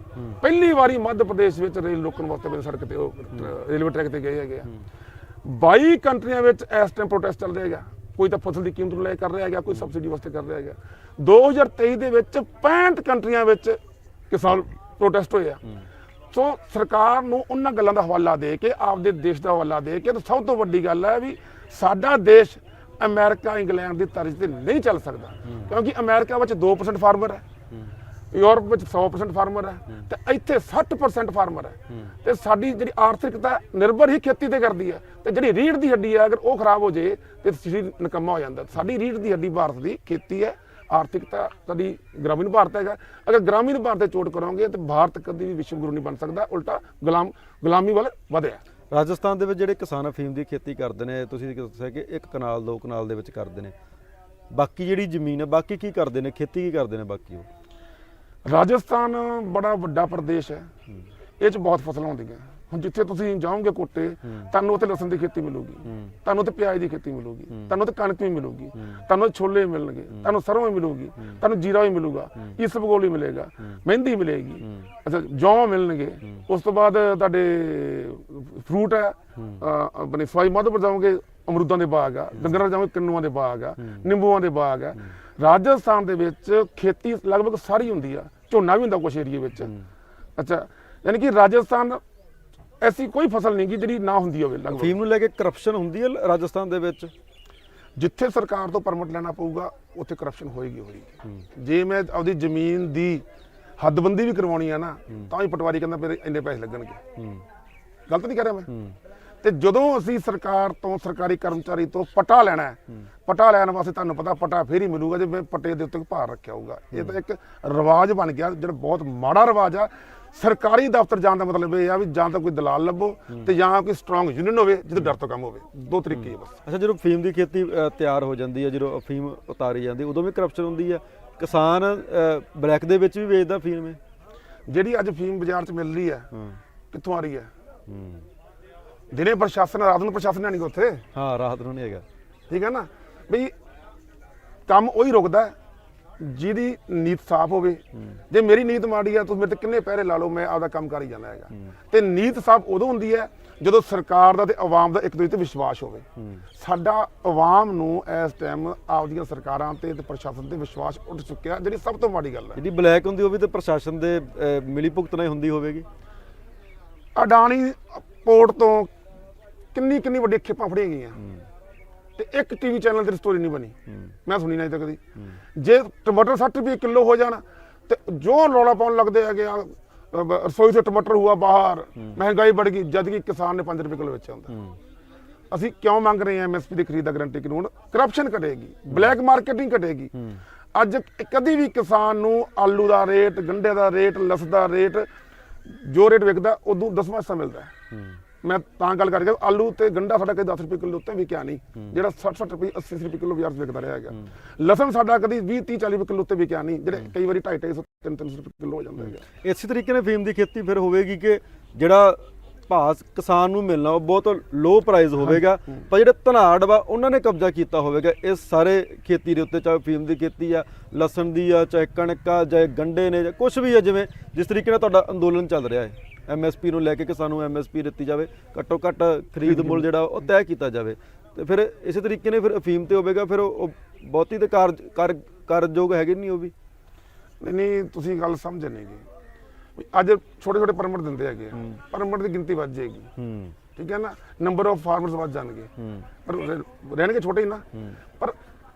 ਪਹਿਲੀ ਵਾਰੀ ਮੱਧ ਪ੍ਰਦੇਸ਼ ਵਿੱਚ ਰੇਲ ਰੋਕਣ ਵਾਸਤੇ ਮੇਰੇ ਸੜਕ ਤੇ ਉਹ ਰੇਲਵੇ ਟਰੈਕ ਤੇ ਗਏ ਹੈਗੇ ਆ। 22 ਕੰਟਰੀਆਂ ਵਿੱਚ ਇਸ ਟਾਈਮ ਪ੍ਰੋਟੈਸਟ ਚੱਲ ਰਿਹਾ ਹੈਗਾ। ਕੋਈ ਤਾਂ ਫਸਲ ਦੀ ਕੀਮਤ ਨੂੰ ਲੈ ਕਰ ਰਿਹਾ ਹੈਗਾ, ਕੋਈ ਸਬਸਿਡੀ ਵਾਸਤੇ ਕਰ ਰਿਹਾ ਹੈਗਾ। 2023 ਦੇ ਵਿੱਚ 65 ਕੰਟਰੀਆਂ ਵਿੱਚ ਕਿਸਾਨ ਪ੍ਰੋਟੈਸਟ ਹੋਏ ਆ। ਸੋ ਸਰਕਾਰ ਨੂੰ ਉਹਨਾਂ ਗੱਲਾਂ ਦਾ ਹਵਾਲਾ ਦੇ ਕੇ, ਆਪਦੇ ਦੇਸ਼ ਦਾ ਹਵਾਲਾ ਦੇ ਕੇ, ਤੇ ਸਭ ਤੋਂ ਵੱਡੀ ਗੱਲ ਹੈ ਵੀ ਸਾਡਾ ਦੇਸ਼ ਅਮਰੀਕਾ, ਇੰਗਲੈਂਡ ਦੀ ਤਰਜ਼ ਤੇ ਨਹੀਂ ਚੱਲ ਸਕਦਾ। ਕਿਉਂਕਿ ਅਮਰੀਕਾ ਵਿੱਚ 2% ਫਾਰਮਰ ਹੈ। ਯੂਰਪ ਵਿੱਚ 100% ਫਾਰਮਰ ਹੈ ਤੇ ਇੱਥੇ 60% ਫਾਰਮਰ ਹੈ। ਤੇ ਸਾਡੀ ਜਿਹੜੀ ਆਰਥਿਕਤਾ ਨਿਰਭਰ ਹੀ ਖੇਤੀ ਤੇ ਕਰਦੀ ਹੈ। ਤੇ ਜਿਹੜੀ ਰੀੜ ਦੀ ਹੱਡੀ ਹੈ ਅਗਰ ਉਹ ਖਰਾਬ ਹੋ ਜੇ ਤੇ ਸਰੀਰ ਨਿਕੰਮਾ ਹੋ ਜਾਂਦਾ। ਸਾਡੀ ਰੀੜ ਦੀ ਹੱਡੀ ਭਾਰਤ ਦੀ ਖੇਤੀ ਹੈ। ਆਰਥਿਕਤਾ ਸਾਡੀ ਗ੍ਰਾਮੀਣ ਭਾਰਤ ਹੈਗਾ। ਅਗਰ ਗ੍ਰਾਮੀਣ ਭਾਰਤ ਤੇ ਚੋਟ ਕਰੋਗੇ ਤੇ ਭਾਰਤ ਕਦੀ ਵੀ ਵਿਸ਼ਵ ਗੁਰੂ ਨਹੀਂ ਬਣ ਸਕਦਾ। ਉਲਟਾ ਗੁਲਾਮ ਗੁਲਾਮੀ ਵੱਲ ਵਧਿਆ। ਰਾਜਸਥਾਨ ਦੇ ਵਿੱਚ ਜਿਹੜੇ ਕਿਸਾਨ ਅਫੀਮ ਦੀ ਖੇਤੀ ਕਰਦੇ ਨੇ ਤੁਸੀਂ ਦੱਸਿਆ ਕਿ ਇੱਕ ਕਨਾਲ ਦੋ ਕਨਾਲ ਦੇ ਵਿੱਚ ਕਰਦੇ ਨੇ। ਬਾਕੀ ਜਿਹੜੀ ਜ਼ਮੀਨ ਹੈ ਬਾਕੀ ਕੀ ਕਰਦੇ ਨੇ? ਖੇਤੀ ਕੀ ਕਰਦੇ ਨੇ ਬਾਕੀ ਉਹ? ਰਾਜਸਥਾਨ ਬੜਾ ਵੱਡਾ ਪ੍ਰਦੇਸ਼ ਹੈ। ਇਹ ਚ ਬਹੁਤ ਫਸਲਾਂ ਹੁੰਦੀਆਂ। ਹੁਣ ਜਿੱਥੇ ਤੁਸੀਂ ਜਾਓਗੇ ਕੋਟੇ, ਤੁਹਾਨੂੰ ਉੱਥੇ ਲਸਣ ਦੀ ਖੇਤੀ ਮਿਲੂਗੀ। ਤੁਹਾਨੂੰ ਉੱਥੇ ਪਿਆਜ਼ ਦੀ ਖੇਤੀ ਮਿਲੂਗੀ। ਤੁਹਾਨੂੰ ਉੱਥੇ ਕਣਕ ਵੀ ਮਿਲੂਗੀ। ਤੁਹਾਨੂੰ ਉੱਥੇ ਛੋਲੇ ਮਿਲਣਗੇ। ਤੁਹਾਨੂੰ ਸਰੋਂ ਵੀ ਮਿਲੂਗੀ। ਤੁਹਾਨੂੰ ਜੀਰਾ ਵੀ ਮਿਲੂਗਾ। ਇਸਬਗੋਲ ਵੀ ਮਿਲੇਗਾ। ਮਹਿੰਦੀ ਮਿਲੇਗੀ। ਅੱਛਾ, ਜੌਂ ਮਿਲਣਗੇ। ਉਸ ਤੋਂ ਬਾਅਦ ਤੁਹਾਡੇ ਫਰੂਟ ਹੈ। ਆਪਣੇ ਸਵਾਈ ਮਾਧੋਪੁਰ ਜਾਓਗੇ, ਅਮਰੂਦਾਂ ਦੇ ਬਾਗ ਆ। ਗੰਗਰਾ ਜਾਓਗੇ, ਕਿੰਨੂਆਂ ਦੇ ਬਾਗ ਆ। ਨਿੰਬੂਆਂ ਦੇ ਬਾਗ ਆ। ਰਾਜਸਥਾਨ ਦੇ ਵਿੱਚ ਖੇਤੀ ਲਗਭਗ ਸਾਰੀ ਹੁੰਦੀ ਆ। ਝੋਨਾ ਵੀ ਹੁੰਦਾ ਕੁਛ ਏਰੀਏ ਵਿੱਚ। ਅੱਛਾ ਯਾਨੀ ਕਿ ਰਾਜਸਥਾਨ ਐਸੀ ਕੋਈ ਫਸਲ ਨਹੀਂ ਗੀ ਜਿਹੜੀ ਨਾ ਹੁੰਦੀ ਹੋਵੇ ਲਗਭਗ। ਅਫੀਮ ਨੂੰ ਲੈ ਕੇ ਕਰਪਸ਼ਨ ਹੁੰਦੀ ਹੈ ਰਾਜਸਥਾਨ ਦੇ ਵਿੱਚ? ਜਿੱਥੇ ਸਰਕਾਰ ਤੋਂ ਪਰਮਿਟ ਲੈਣਾ ਪਊਗਾ ਉੱਥੇ ਕਰਪਸ਼ਨ ਹੋਏਗੀ ਹੋਏਗੀ। ਜੇ ਮੈਂ ਆਪਦੀ ਜ਼ਮੀਨ ਦੀ ਹੱਦਬੰਦੀ ਵੀ ਕਰਵਾਉਣੀ ਆ ਨਾ ਤਾਂ ਵੀ ਪਟਵਾਰੀ ਕਹਿੰਦਾ ਮੇਰੇ ਇੰਨੇ ਪੈਸੇ ਲੱਗਣਗੇ। ਗਲਤ ਨਹੀਂ ਕਰ ਰਿਹਾ ਮੈਂ? ਤੇ ਜਦੋਂ ਅਸੀਂ ਸਰਕਾਰ ਤੋਂ ਸਰਕਾਰੀ ਕਰਮਚਾਰੀ ਤੋਂ ਪਟਾ ਲੈਣਾ ਪਟਾ ਲੈਣ ਵਾਸਤੇ ਤੁਹਾਨੂੰ ਪਤਾ ਪਟਾ ਫੇਰ ਹੀ ਮਿਲੂਗਾ ਜੇ ਪੱਟੇ ਦੇ ਉੱਤੇ ਭਾਰ ਰੱਖਿਆ ਹੋਊਗਾ। ਇਹ ਤਾਂ ਇੱਕ ਰਿਵਾਜ ਬਣ ਗਿਆ ਜਿਹੜਾ ਬਹੁਤ ਮਾੜਾ ਰਿਵਾਜ ਆ। ਸਰਕਾਰੀ ਦਫ਼ਤਰ ਜਾਣ ਦਾ ਮਤਲਬ ਇਹ ਆ ਵੀ ਜਾਂ ਤਾਂ ਕੋਈ ਦਲਾਲ ਲੱਭੋ ਤੇ ਜਾਂ ਕੋਈ ਸਟਰੋਂਗ ਯੂਨੀਅਨ ਹੋਵੇ ਜਿਹਦੇ ਡਰ ਤੋਂ ਕੰਮ ਹੋਵੇ। ਦੋ ਤਰੀਕੇ ਆ ਬਸ। ਅੱਛਾ ਜਦੋਂ ਅਫੀਮ ਦੀ ਖੇਤੀ ਤਿਆਰ ਹੋ ਜਾਂਦੀ ਹੈ ਜਦੋਂ ਅਫੀਮ ਉਤਾਰੀ ਜਾਂਦੀ ਉਦੋਂ ਵੀ ਕਰਪਸ਼ਨ ਹੁੰਦੀ ਹੈ ਕਿਸਾਨ ਬਲੈਕ ਦੇ ਵਿੱਚ ਵੀ ਵੇਚਦਾ ਇਹ? ਜਿਹੜੀ ਅੱਜ ਫੀਮ ਬਾਜ਼ਾਰ 'ਚ ਮਿਲ ਰਹੀ ਹੈ ਹਾਂ। ਕਿੱਥੋਂ ਆ ਰਹੀ ਹੂੰ। ਦਿਨੇ ਪ੍ਰਸ਼ਾਸਨ ਰਾਤ ਨੂੰ ਪ੍ਰਸ਼ਾਸਨ ਨਹੀਂ ਗਾ ਉੱਥੇ? ਹਾਂ ਰਾਹਤ ਨੂੰ ਨਹੀਂ ਹੈਗਾ। ਠੀਕ ਹੈ ਨਾ? ਵੀ ਕੰਮ ਉਹੀ ਰੁਕਦਾ ਹੈ ਜਿਹਦੀ ਨੀਤ ਸਾਫ਼ ਹੋਵੇ। ਜੇ ਮੇਰੀ ਨੀਤ ਮਾੜੀ ਆ ਤੁਸੀਂ ਮੇਰੇ ਤੇ ਕਿੰਨੇ ਪਹਿਰੇ ਲਾ ਲਓ ਮੈਂ ਆਪਦਾ ਕੰਮ ਕਰ ਹੀ ਜਾਣਾ ਹੈਗਾ। ਤੇ ਨੀਤ ਸਾਫ਼ ਉਦੋਂ ਹੁੰਦੀ ਹੈ ਜਦੋਂ ਸਰਕਾਰ ਦਾ ਤੇ ਆਵਾਮ ਦਾ ਇੱਕ ਦੂਜੇ ਤੇ ਵਿਸ਼ਵਾਸ ਹੋਵੇ। ਸਾਡਾ ਆਵਾਮ ਨੂੰ ਇਸ ਟਾਈਮ ਆਪਦੀਆਂ ਸਰਕਾਰਾਂ ਤੇ ਤੇ ਪ੍ਰਸ਼ਾਸਨ ਤੇ ਵਿਸ਼ਵਾਸ ਉੱਠ ਚੁੱਕਿਆ ਜਿਹੜੀ ਸਭ ਤੋਂ ਮਾੜੀ ਗੱਲ ਹੈ। ਜਿਹੜੀ ਬਲੈਕ ਹੁੰਦੀ ਉਹ ਵੀ ਤੇ ਪ੍ਰਸ਼ਾਸਨ ਦੇ ਮਿਲੀ ਭੁਗਤ ਨਾਲ ਹੀ ਹੁੰਦੀ ਹੋਵੇਗੀ। ਅਡਾਣੀ ਪੋਰਟ ਤੋਂ ਕਿੰਨੀ ਕਿੰਨੀ ਵੱਡੀ ਖੇਪਾਂ ਫੜੀਆਂ ਗਈਆਂ। ਤੇ ਇੱਕ ਟੀਵੀ ਚੈਨਲ ਤੇ ਸਟੋਰੀ ਨਹੀਂ ਬਣੀ। ਮੈਂ ਸੁਣੀ ਨਹੀਂ ਤਾਂ ਕਦੀ ਜੇ ਟਮਾਟਰ 60 ਰੁਪਏ ਕਿਲੋ ਹੋ ਜਾਣ ਤੇ ਜੋ ਰੌਲਾ ਪਾਉਣ ਲੱਗਦੇ ਹੈਗੇ ਆ ਰਸੋਈ ਸੇ ਟਮਾਟਰ ਹੁਆ ਬਾਹਰ ਮਹਿੰਗਾਈ बढ़ ਗਈ ਜਦ ਕਿ ਕਿਸਾਨ ਨੇ 5 ਰੁਪਏ ਕਿਲੋ ਵੇਚਿਆ ਹੁੰਦਾ। ਅਸੀਂ ਕਿਉਂ ਮੰਗ ਰਹੇ ਹਾਂ ਐਮਐਸਪੀ ਦੀ ਖਰੀਦ ਦਾ ਗਰੰਟੀ ਕਾਨੂੰਨ ਕਰਪਸ਼ਨ ਘਟੇਗੀ ਬਲੈਕ ਮਾਰਕੀਟਿੰਗ ਘਟੇਗੀ। ਅੱਜ ਕਦੀ ਵੀ ਕਿਸਾਨ ਨੂੰ ਆਲੂ ਦਾ ਰੇਟ ਗੰਢੇ ਦਾ ਰੇਟ ਲਸ ਦਾ ਰੇਟ ਜੋ ਰੇਟ ਵਿਕਦਾ ਉਦੋਂ ਦਸਵਾਂ ਹਿੱਸਾ ਮਿਲਦਾ ਹੈ। ਮੈਂ ਤਾਂ ਗੱਲ ਕਰਕੇ ਆਲੂ ਤੇ ਗੰਡਾ ਸਾਡਾ ਕਦੇ 10 ਰੁਪਏ ਕਿਲੋ ਉੱਤੇ ਵਿਕਿਆ ਨਹੀਂ। ਜਿਹੜਾ 60 60 ਰੁਪਏ 80 ਰੁਪਏ ਕਿਲੋ ਬਾਜ਼ਾਰ 'ਚ ਵਿਕਦਾ ਰਿਹਾ ਹੈਗਾ। ਲਸਣ ਸਾਡਾ ਕਦੀ 20 30 40 ਰੁਪਏ ਕਿਲੋ ਉੱਤੇ ਵਿਕਿਆ ਨਹੀਂ। ਜਿਹੜੇ ਕਈ ਵਾਰੀ 250 300 300 ਰੁਪਏ ਕਿਲੋ ਹੋ ਜਾਂਦਾ ਹੈਗਾ। ਇਸੇ ਤਰੀਕੇ ਨਾਲ ਫੀਮ ਦੀ ਖੇਤੀ ਫਿਰ ਹੋਵੇਗੀ ਕਿ ਜਿਹੜਾ ਭਾਅ ਕਿਸਾਨ ਨੂੰ ਮਿਲਣਾ ਉਹ ਬਹੁਤ ਲੋ ਪ੍ਰਾਈਸ ਹੋਵੇਗਾ। ਪਰ ਜਿਹੜੇ ਧਨਾੜ ਵਾ ਉਹਨਾਂ ਨੇ ਕਬਜ਼ਾ ਕੀਤਾ ਹੋਵੇਗਾ। ਇਸ ਸਾਰੇ ਖੇਤੀ ਦੇ ਉੱਤੇ ਚਾਹੇ ਫੀਮ ਦੀ ਖੇਤੀ ਆ ਲਸਣ ਦੀ ਆ ਚਾਹੇ ਕਣਕ ਆ ਚਾਹੇ ਗੰਡੇ ਨੇ ਜਾਂ ਕੁਝ ਵੀ ਆ ਜਿਵੇਂ ਜਿਸ ਤਰੀਕੇ ਨਾਲ ਤੁਹਾਡਾ ਅੰਦੋਲਨ ਚੱਲ ਰਿਹਾ ਹੈ। ਐਮਐਸਪੀ ਨੂੰ ਲੈ ਕੇ ਕਿ ਸਾਨੂੰ ਐਮਐਸਪੀ ਦਿੱਤੀ ਜਾਵੇ ਘੱਟੋ ਘੱਟ ਖਰੀਦ ਮੁੱਲ ਜਿਹੜਾ ਉਹ ਤੈਅ ਕੀਤਾ ਜਾਵੇ। ਤੇ ਫਿਰ ਇਸੇ ਤਰੀਕੇ ਨੇ ਫਿਰ ਅਫੀਮ ਤੇ ਹੋਵੇਗਾ ਫਿਰ ਉਹ ਬਹੁਤੀ ਤੇ ਕਾਰਜ ਕਰ ਕਾਰਜਯੋਗ ਹੈਗੇ ਨਹੀਂ ਉਹ ਵੀ? ਨਹੀਂ ਤੁਸੀਂ ਗੱਲ ਸਮਝ ਨਹੀਂ ਗਏ। ਅੱਜ ਛੋਟੇ ਛੋਟੇ ਪਰਮਿਟ ਦਿੰਦੇ ਹੈਗੇ ਪਰਮਿਟ ਦੀ ਗਿਣਤੀ ਵੱਧ ਜਾਏਗੀ। ਹੂੰ। ਠੀਕ ਹੈ ਨਾ? ਨੰਬਰ ਆਫ ਫਾਰਮਰਸ ਵੱਧ ਜਾਣਗੇ। ਪਰ ਰਹਿ- ਰਹਿਣਗੇ ਛੋਟੇ ਹੀ ਨਾ। ਪਰ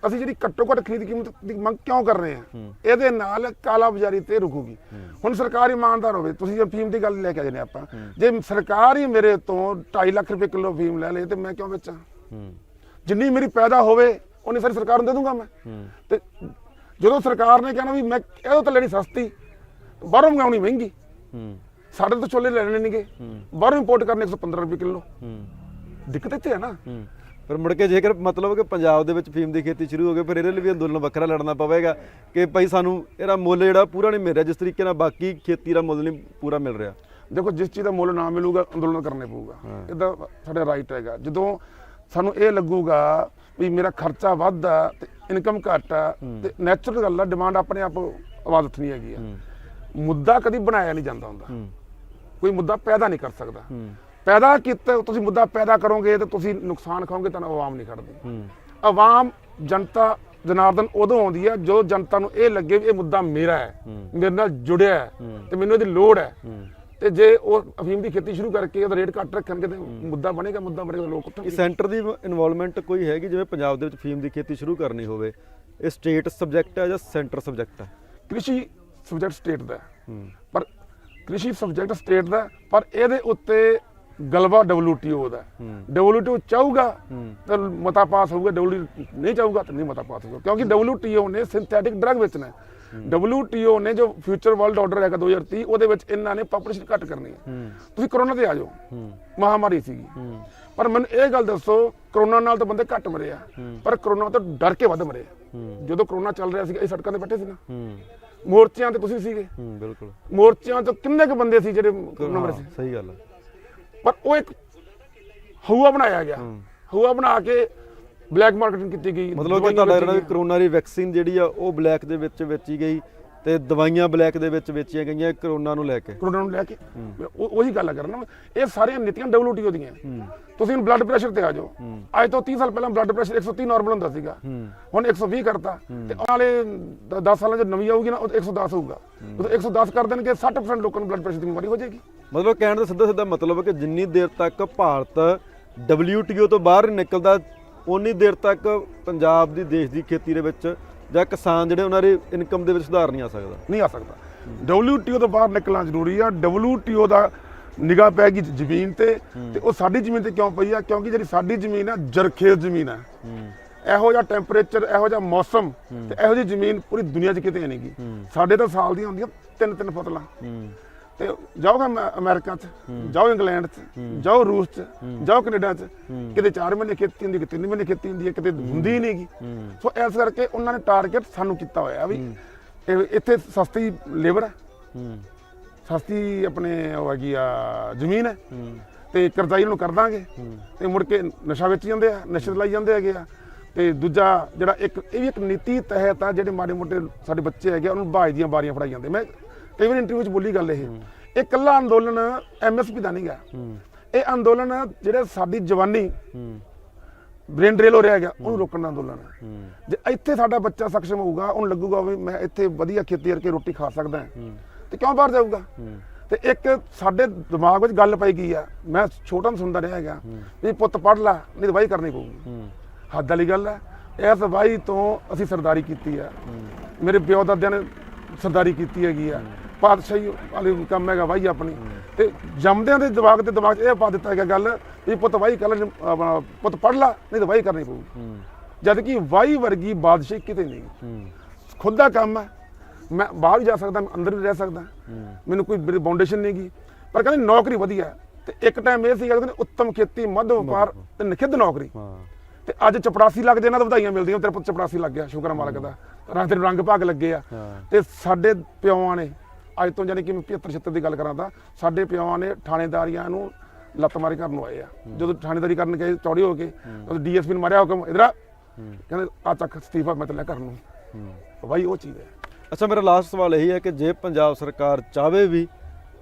ਅਸੀਂ ਜਿਹੜੀ ਘੱਟੋ ਘੱਟ ਖਰੀਦ ਕੀਮਤ ਦੀ ਮੰਗ ਕਿਉਂ ਕਰ ਰਹੇ ਹਾਂ। ਇਹਦੇ ਨਾਲ ਕਾਲਾ ਬਾਜ਼ਾਰੀ ਤੇ ਰੁਕੂਗੀ। ਹੁਣ ਸਰਕਾਰ ਇਮਾਨਦਾਰ ਹੋਵੇ ਤੁਸੀਂ ਜੇ ਫੀਮ ਦੀ ਗੱਲ ਲੈ ਕੇ ਆਏ ਨੇ ਆਪਾਂ। ਜੇ ਸਰਕਾਰ ਹੀ ਮੇਰੇ ਤੋਂ 2.5 ਲੱਖ ਰੁਪਏ ਕਿਲੋ ਫੀਮ ਲੈ ਲੇ ਤੇ ਮੈਂ ਕਿਉਂ ਵੇਚਾਂ? ਜਿੰਨੀ ਮੇਰੀ ਪੈਦਾ ਹੋਵੇ ਉਨੀ ਸਾਰੀ ਸਰਕਾਰ ਨੂੰ ਦੇ ਦੂੰਗਾ ਮੈਂ। ਤੇ ਜਦੋਂ ਸਰਕਾਰ ਨੇ ਕਹਿਣਾ ਵੀ ਮੈਂ ਇਹਦੋਂ ਤਾਂ ਲੈਣੀ ਸਸਤੀ ਬਾਹਰੋਂ ਮੰਗਾਉਣੀ ਮਹਿੰਗੀ। ਹੂੰ। ਸਾਡੇ ਤੋਂ ਛੋਲੇ ਲੈਣੇ ਨਹੀਂਗੇ। ਬਾਹਰੋਂ ਇੰਪੋਰਟ ਕਰਨੇ 115 ਰੁਪਏ ਕਿਲੋ। ਹੂੰ। ਦਿੱਕਤ ਇੱਥੇ ਹੈ ਨਾ। ਹੂੰ। ਫਿਰ ਮੁੜ ਕੇ ਜੇਕਰ ਮਤਲਬ ਕਿ ਪੰਜਾਬ ਦੇ ਵਿੱਚ ਫੀਮ ਦੀ ਖੇਤੀ ਸ਼ੁਰੂ ਹੋ ਗਈ ਫਿਰ ਇਹਦੇ ਲਈ ਵੀ ਅੰਦੋਲਨ ਵੱਖਰਾ ਲੜਨਾ ਪਵੇਗਾ ਕਿ ਭਾਈ ਸਾਨੂੰ ਇਹਦਾ ਮੁੱਲ ਜਿਹੜਾ ਪੂਰਾ ਨਹੀਂ ਮਿਲ ਰਿਹਾ ਜਿਸ ਤਰੀਕੇ ਨਾਲ ਬਾਕੀ ਖੇਤੀ ਦਾ ਮੁੱਲ ਨਹੀਂ ਪੂਰਾ ਮਿਲ ਰਿਹਾ। ਦੇਖੋ ਜਿਸ ਚੀਜ਼ ਦਾ ਮੁੱਲ ਨਾ ਮਿਲੂਗਾ ਅੰਦੋਲਨ ਕਰਨੇ ਪਊਗਾ। ਇਹਦਾ ਸਾਡਾ ਰਾਈਟ ਹੈਗਾ। ਜਦੋਂ ਸਾਨੂੰ ਇਹ ਲੱਗੂਗਾ ਵੀ ਮੇਰਾ ਖਰਚਾ ਵੱਧਦਾ ਤੇ ਇਨਕਮ ਘੱਟ ਆ ਤੇ ਨੈਚੁਰਲ ਗੱਲ ਆ ਡਿਮਾਂਡ ਆਪਣੇ ਆਪ ਆਵਾਜ਼ ਉੱਠਣੀ ਹੈਗੀ ਆ। ਮੁੱਦਾ ਕਦੀ ਬਣਾਇਆ ਨਹੀਂ ਜਾਂਦਾ ਹੁੰਦਾ। ਕੋਈ ਮੁੱਦਾ ਪੈਦਾ ਨਹੀਂ ਕਰ ਸਕਦਾ। ਪੈਦਾ ਕੀਤਾ ਤੁਸੀਂ ਮੁੱਦਾ ਪੈਦਾ ਕਰੋਗੇ ਤੇ ਤੁਸੀਂ ਨੁਕਸਾਨ ਖਾਓਗੇ ਤਾਂ ਆਵਾਮ ਨਹੀਂ ਖੜਦੀ। ਆਵਾਮ ਜਨਤਾ ਜਨਾਰਦਨ ਉਦੋਂ ਆਉਂਦੀ ਹੈ ਜਦੋਂ ਜਨਤਾ ਨੂੰ ਇਹ ਲੱਗੇ ਵੀ ਇਹ ਮੁੱਦਾ ਮੇਰਾ ਹੈ ਮੇਰੇ ਨਾਲ ਜੁੜਿਆ ਹੈ ਤੇ ਮੈਨੂੰ ਇਹਦੀ ਲੋੜ ਹੈ। ਤੇ ਜੇ ਉਹ ਅਫੀਮ ਦੀ ਖੇਤੀ ਸ਼ੁਰੂ ਕਰਕੇ ਉਹਦਾ ਰੇਟ ਘੱਟ ਰੱਖਣਗੇ ਤੇ ਮੁੱਦਾ ਬਣੇਗਾ ਮੁੱਦਾ ਬਣੇਗਾ ਲੋਕ ਇਹ ਉੱਠਣਗੇ ਸੈਂਟਰ ਦੀ ਇਨਵੋਲਵਮੈਂਟ ਕੋਈ ਹੈਗੀ ਜਿਵੇਂ ਪੰਜਾਬ ਦੇ ਵਿੱਚ ਫੀਮ ਦੀ ਖੇਤੀ ਸ਼ੁਰੂ ਕਰਨੀ ਹੋਵੇ ਇਹ ਸਟੇਟ ਸਬਜੈਕਟ ਹੈ ਜਾਂ ਸੈਂਟਰ ਸਬਜੈਕਟ ਹੈ? ਕ੍ਰਿਸ਼ੀ ਸਬਜੈਕਟ ਸਟੇਟ ਦਾ ਪਰ ਕ੍ਰਿਸ਼ੀ ਸਬਜੈਕਟ ਸਟੇਟ ਦਾ ਪਰ ਇਹਦੇ ਉੱਤੇ ਗਲਬਾ WTO ਦਾ। WTO ਚਾਹੂਗਾ ਤਾਂ ਮਤਾ ਪਾਸ ਹੋਊਗਾ WTO ਨਹੀਂ ਚਾਹੂਗਾ ਤਾਂ ਨਹੀਂ ਮਤਾ ਪਾਸ ਹੋਊਗਾ। ਕਿਉਂਕਿ WTO ਨੇ ਸਿੰਥੈਟਿਕ ਡਰੱਗ ਵੇਚਣਾ ਹੈ। WTO ਨੇ ਜੋ ਫਿਊਚਰ ਵਰਲਡ ਆਰਡਰ ਹੈਗਾ 2030 ਉਹਦੇ ਵਿੱਚ ਇਹਨਾਂ ਨੇ ਪਾਪੂਲੇਸ਼ਨ ਘੱਟ ਕਰਨੀ ਹੈ। ਤੁਸੀਂ ਕਰੋਨਾ ਤੇ ਆ ਜਾਓ। ਮਹਾਮਾਰੀ ਸੀਗੀ। ਪਰ ਮੈਨੂੰ ਇਹ ਗੱਲ ਦੱਸੋ ਕਰੋਨਾ ਨਾਲ ਤਾਂ ਬੰਦੇ ਘੱਟ ਮਰੇ ਆ। ਪਰ ਕਰੋਨਾ ਤੋਂ ਡਰ ਕੇ ਵੱਧ ਮਰੇ ਜਦੋਂ ਕਰੋਨਾ ਚੱਲ ਰਿਹਾ ਸੀਗਾ ਇਹ ਸੜਕਾਂ ਤੇ ਬੈਠੇ ਸੀ ਨਾ। ਮੋਰਚਿਆਂ ਤੇ ਤੁਸੀਂ ਸੀਗੇ? ਹੂੰ ਬਿਲਕੁਲ। ਮੋਰਚਿਆਂ ਤੋਂ ਕਿੰਨੇ ਕੁ ਬੰਦੇ ਸੀ ਜਿਹੜੇ ਕਰੋਨਾ ਮਰੇ ਸੀ? ਹਾਂ, ਸਹੀ ਗੱਲ ਹੈ ਪਰ ਉਹ ਇੱਕ ਹਊਆ ਬਣਾਇਆ ਗਿਆ। ਹਊਆ ਬਣਾ ਕੇ ਬਲੈਕ ਮਾਰਕੀਟਿੰਗ ਕੀਤੀ ਗਈ। ਮਤਲਬ ਕਿ ਦਵਾਈਆਂ ਤੁਹਾਡਾ ਜਿਹੜਾ ਗਈਆਂ। ਕਰੋਨਾ ਦੀ ਵੈਕਸੀਨ ਜਿਹੜੀ ਆ ਉਹ ਬਲੈਕ ਦੇ ਵਿੱਚ ਵੇਚੀ ਗਈ। ਤੇ ਦਵਾਈਆਂ ਬਲੈਕ ਦੇ ਵਿੱਚ ਵੇਚੀਆਂ ਗਈਆਂ ਕਰੋਨਾ ਨੂੰ ਲੈ ਕੇ। ਕਰੋਨਾ ਨੂੰ ਲੈ ਕੇ। ਉਹ- ਉਹੀ ਗੱਲ ਕਰਨਾ ਇਹ ਸਾਰੀਆਂ ਨੀਤੀਆਂ WTO ਦੀਆਂ। ਤੁਸੀਂ ਹੁਣ ਬਲੱਡ ਪ੍ਰੈਸ਼ਰ ਤੇ ਆ ਜਾਓ। ਅੱਜ ਤੋਂ 30 ਸਾਲ ਪਹਿਲਾਂ ਬਲੱਡ ਪ੍ਰੈਸ਼ਰ 130 ਨਾਰਮਲ ਹੁੰਦਾ ਸੀਗਾ। ਹੁਣ 120 ਕਰਤਾ। ਤੇ ਆਉਣ ਵਾਲੇ 10 ਸਾਲਾਂ 'ਚ ਨਵੀਂ ਆਊਗੀ ਨਾ ਉਹ 110 ਹੋਊਗਾ। ਜਦੋਂ 110 ਕਰ ਦੇਣਗੇ 60% ਲੋਕਾਂ ਨੂੰ ਬਲੱਡ ਪ੍ਰੈਸ਼ਰ ਦੀ ਬਿਮਾਰੀ ਹੋ ਜਾਏਗੀ। ਮਤਲਬ ਕਹਿਣ ਦਾ ਸਿੱਧਾ ਸਿੱਧਾ ਮਤਲਬ ਹੈ ਕਿ ਜਿੰਨੀ ਦੇਰ ਤੱਕ ਭਾਰਤ WTO ਤੋਂ ਬਾਹਰ ਨਹੀਂ ਨਿਕਲਦਾ ਉਨੀ ਦੇਰ ਤੱਕ ਪੰਜਾਬ ਦੀ ਦੇਸ਼ ਦੀ ਖੇਤੀ ਦੇ ਵਿੱਚ ਜਾਂ ਕਿਸਾਨ ਜਿਹੜੇ ਉਹਨਾਂ ਦੀ ਇਨਕਮ ਦੇ ਵਿੱਚ ਸੁਧਾਰ ਨਹੀਂ ਆ ਸਕਦਾ। ਨਹੀਂ ਆ ਸਕਦਾ। WTO ਤੋਂ ਬਾਹਰ ਨਿਕਲਣਾ ਜ਼ਰੂਰੀ ਆ। WTO ਦਾ ਨਿਗਾਹ ਪੈ ਗਈ ਜ਼ਮੀਨ ਤੇ ਤੇ ਉਹ ਸਾਡੀ ਜ਼ਮੀਨ ਤੇ ਕਿਉਂ ਪਈ ਆ? ਕਿਉਂਕਿ ਜਿਹੜੀ ਸਾਡੀ ਜ਼ਮੀਨ ਆ ਜਰਖੇਜ਼ ਜ਼ਮੀਨ ਆ। ਇਹੋ ਜਿਹਾ ਟੈਂਪਰੇਚਰ ਇਹੋ ਜਿਹਾ ਮੌਸਮ ਤੇ ਇਹੋ ਜਿਹੀ ਜ਼ਮੀਨ ਪੂਰੀ ਦੁਨੀਆ 'ਚ ਕਿਤੇ ਨਹੀਂਗੀ ਸਾਡੇ ਤਾਂ ਸਾਲ ਦੀਆਂ ਹੁੰਦੀਆਂ ਤਿੰਨ ਤਿੰਨ ਫਸਲਾਂ ਤੇ ਜਾਓਗਾ ਅਮੈ- ਅਮਰੀਕਾ 'ਚ ਜਾਓ ਇੰਗਲੈਂਡ 'ਚ ਜਾਓ ਰੂਸ 'ਚ ਜਾਓ ਕੈਨੇਡਾ 'ਚ। ਕਿਤੇ 4 ਮਹੀਨੇ ਖੇਤੀ ਹੁੰਦੀ ਕਿਤੇ 3 ਮਹੀਨੇ ਖੇਤੀ ਹੁੰਦੀ ਹੈ ਕਿਤੇ ਹੁੰਦੀ ਹੀ ਨਹੀਂਗੀ ਸੋ ਇਸ ਕਰਕੇ ਉਹਨਾਂ ਨੇ ਟਾਰਗੇਟ ਸਾਨੂੰ ਕੀਤਾ ਹੋਇਆ ਵੀ ਇੱਥੇ ਸਸਤੀ ਲੇਬਰ ਹੈ। ਸਸਤੀ ਆਪਣੇ ਉਹ ਹੈਗੀ ਆ ਜ਼ਮੀਨ ਹੈ। ਤੇ ਕਰਜ਼ਾਈ ਨੂੰ ਕਰ ਦਾਂਗੇ। ਤੇ ਮੁੜ ਕੇ ਨਸ਼ਾ ਵੇਚੀ ਜਾਂਦੇ ਆ ਨਸ਼ੇ ਲਾਈ ਜਾਂਦੇ ਹੈਗੇ ਆ। ਤੇ ਦੂਜਾ ਜਿਹੜਾ ਇੱਕ ਇਹ ਵੀ ਇੱਕ ਨੀਤੀ ਤਹਿਤ ਆ ਜਿਹੜੇ ਮਾੜੇ ਮੋਟੇ ਸਾਡੇ ਬੱਚੇ ਹੈਗੇ ਉਹਨੂੰ ਬਾਜ ਦੀਆਂ ਬਾਰੀਆਂ ਫੜਾਈ ਜਾਂਦੇ। ਮੈਂ ਕਈ ਵਾਰ ਇੰਟਰਵਿਊ 'ਚ ਬੋਲੀ ਗੱਲ ਇਹ। ਇਹ ਇਕੱਲਾ ਅੰਦੋਲਨ ਐਮਐਸਪੀ ਦਾ ਨਹੀਂਗਾ ਇਹ ਅੰਦੋਲਨ ਜਿਹੜੇ ਸਾਡੀ ਜਵਾਨੀ ਬ੍ਰੇਨ ਡਰੇਲ ਹੋ ਰਿਹਾ ਹੈਗਾ, ਉਹਨੂੰ ਰੋਕਣ ਦਾ ਅੰਦੋਲਨ ਹੈ। ਜੇ ਇੱਥੇ ਸਾਡਾ ਬੱਚਾ ਸક્ષਮ ਹੋਊਗਾ, ਉਹਨੂੰ ਲੱਗੂਗਾ ਵੀ ਮੈਂ ਇੱਥੇ ਵਧੀਆ ਖੇਤੀ ਕਰਕੇ ਰੋਟੀ ਖਾ ਸਕਦਾ ਤੇ ਕਿਉਂ ਬਾਹਰ ਜਾਊਗਾ? ਤੇ ਇੱਕ ਸਾਡੇ ਦਿਮਾਗ ਵਿੱਚ ਗੱਲ ਪਈ ਗਈ ਆ, ਮੈਂ ਛੋਟਾ ਨੂੰ ਸੁਣਦਾ ਰਿਹਾ ਹੈਗਾ, ਵੀ ਪੁੱਤ ਪੜ ਲੈ, ਨਹੀਂ ਦਵਾਈ ਕਰਨੀ ਪਊਗੀ। ਹੱਦ ਵਾਲੀ ਗੱਲ ਹੈ, ਇਸ ਵਾਹੀ ਤੋਂ ਅਸੀਂ ਸਰਦਾਰੀ ਕੀਤੀ ਆ। ਮੇਰੇ ਪਿਓ ਦਾਦਿਆਂ ਨੇ ਸਰਦਾਰੀ ਕੀਤੀ ਹੈਗੀ ਆ। ਪਾਤਸ਼ਾਹੀ ਵਾਲੀ ਕੰਮ ਹੈਗਾ ਵਾਹੀ ਆਪਣੀ। ਤੇ ਜੰਮਦਿਆਂ ਦੇ ਦਿਮਾਗ ਤੇ ਦਿਮਾਗ 'ਚ ਇਹ ਪਾ ਦਿੱਤਾ ਹੈਗਾ ਗੱਲ ਵੀ ਪੁੱਤ ਵਾਹੀ ਕਰ ਲੈ ਪੁੱਤ ਪੜ ਲੈ ਨਹੀਂ ਤਾਂ ਵਾਹੀ ਕਰਨੀ ਪਊਗੀ ਜਦ ਕਿ ਵਾਹੀ ਵਰਗੀ ਬਾਦਸ਼ਾਹੀ ਕਿਤੇ ਨਹੀਂ। ਖੁਦ ਦਾ ਕੰਮ ਹੈ। ਮੈਂ ਬਾਹਰ ਵੀ ਜਾ ਸਕਦਾ ਮੈਂ ਅੰਦਰ ਵੀ ਰਹਿ ਸਕਦਾ। ਮੈਨੂੰ ਕੋਈ ਬਾਉਂਡੇਸ਼ਨ ਨਹੀਂ ਗੀ ਪਰ ਕਹਿੰਦੇ ਨੌਕਰੀ ਵਧੀਆ। ਤੇ ਇੱਕ ਟਾਈਮ ਇਹ ਸੀਗਾ ਕਹਿੰਦੇ ਉੱਤਮ ਖੇਤੀ ਮੱਧ ਵਪਾਰ ਤੇ ਨਿਖਿੱਧ ਨੌਕਰੀ। ਤੇ ਅੱਜ ਚਪੜਾਸੀ ਲੱਗਦੇ ਇਹਨਾਂ ਦਾ ਵਧਾਈਆਂ ਮਿਲਦੀਆਂ ਤੇਰੇ ਪੁੱਤ ਚਪੜਾਸੀ ਲੱਗ ਗਿਆ ਸ਼ੁਕਰ ਮਾਲਕ ਦਾ। ਰੰਗ ਤੇ ਰੰਗ ਭਾਗ ਲੱਗੇ ਆ। ਤੇ ਸਾਡੇ ਪਿਓਾਂ ਨੇ ਅੱਜ ਤੋਂ ਜਾਨੀ ਕਿ ਮੈਂ 75 76 ਦੀ ਗੱਲ ਕਰਾਂ ਤਾਂ ਸਾਡੇ ਪਿਓਾਂ ਨੇ ਥਾਣੇਦਾਰੀਆਂ ਨੂੰ ਲੱਤ ਮਾਰੀ ਕਰਨ ਨੂੰ ਆਏ ਆ। ਜਦੋਂ ਥਾਣੇਦਾਰੀ ਕਰਨ ਗਏ ਚੌੜੀ ਹੋ ਕੇ ਉਦੋਂ ਡੀਐਸਪੀ ਨੇ ਮਾਰਿਆ ਹੁਕਮ ਇਧਰ ਕਹਿੰਦੇ ਆ ਚੱਕ ਅਸਤੀਫਾ ਮੈਂ ਤੇ ਲੈ ਕਰਨ ਨੂੰ ਬਾਈ ਉਹ ਚੀਜ਼ ਹੈ। ਅੱਛਾ ਮੇਰਾ ਲਾਸਟ ਸਵਾਲ ਇਹੀ ਹੈ ਕਿ ਜੇ ਪੰਜਾਬ ਸਰਕਾਰ ਚਾਹਵੇ ਵੀ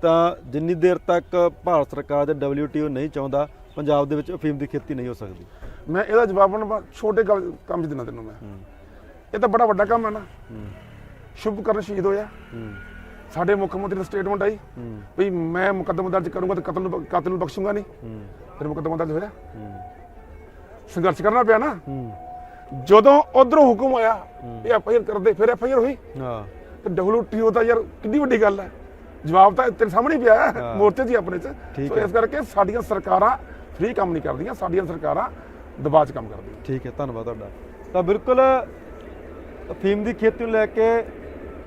ਤਾਂ ਜਿੰਨੀ ਦੇਰ ਤੱਕ ਭਾਰਤ ਸਰਕਾਰ ਦੇ WTO ਨਹੀਂ ਚਾਹੁੰਦਾ ਪੰਜਾਬ ਦੇ ਵਿੱਚ ਅਫੀਮ ਦੀ ਖੇਤੀ ਨਹੀਂ ਹੋ ਸਕਦੀ। ਮੈਂ ਇਹਦਾ ਜਵਾਬ ਛੋਟੇ ਕੰਮ 'ਚ ਦੇਣਾ ਤੈਨੂੰ ਮੈਂ। ਇਹ ਤਾਂ ਬੜਾ ਵੱਡਾ ਕੰਮ ਹੈ ਨਾ। ਸ਼ੁਭ ਕਰਨ ਸ਼ਹੀਦ ਹੋਇਆ। ਸਾਡੇ ਮੁੱਖ ਮੰਤਰੀ ਦੀ ਸਟੇਟਮੈਂਟ ਆਈ ਵੀ ਮੈਂ ਮੁਕੱਦਮਾ ਦਰਜ ਕਰੂੰਗਾ ਤੇ ਕਤਲ ਨੂੰ ਕਾਤਲ ਨੂੰ ਬਖਸ਼ੂੰਗਾ ਨਹੀਂ। ਫਿਰ ਮੁਕੱਦਮਾ ਦਰਜ ਹੋਇਆ। ਸੰਘਰਸ਼ ਕਰਨਾ ਪਿਆ ਨਾ। ਜਦੋਂ ਉਧਰੋਂ ਹੁਕਮ ਆਇਆ ਇਹ ਐਫ ਆਈ ਆਰ ਕਰਦੇ ਫਿਰ ਐਫ ਆਈ ਆਰ ਹੋਈ। ਹਾਂ। ਤੇ ਡਬਲਯੂਟੀਓ ਤਾਂ ਯਾਰ ਕਿੰਨੀ ਵੱਡੀ ਗੱਲ ਹੈ। ਜਵਾਬ ਤਾਂ ਤੇਰੇ ਸਾਹਮਣੇ ਪਿਆ ਮੋਰਚੇ ਹੀ ਆਪਣੇ 'ਚ। ਸੋ। ਇਸ ਕਰਕੇ ਸਾਡੀਆਂ ਸਰਕਾਰਾਂ ਫ੍ਰੀ ਕੰਮ ਨਹੀਂ ਕਰਦੀਆਂ ਸਾਡੀਆਂ ਸਰਕਾਰਾਂ ਦਬਾਅ 'ਚ ਕੰਮ ਕਰਦੀਆਂ। ਠੀਕ ਹੈ ਧੰਨਵਾਦ ਤੁਹਾਡਾ। ਤਾਂ ਬਿਲਕੁਲ ਅਫੀਮ ਦੀ ਖੇਤੀ ਨੂੰ ਲੈ ਕੇ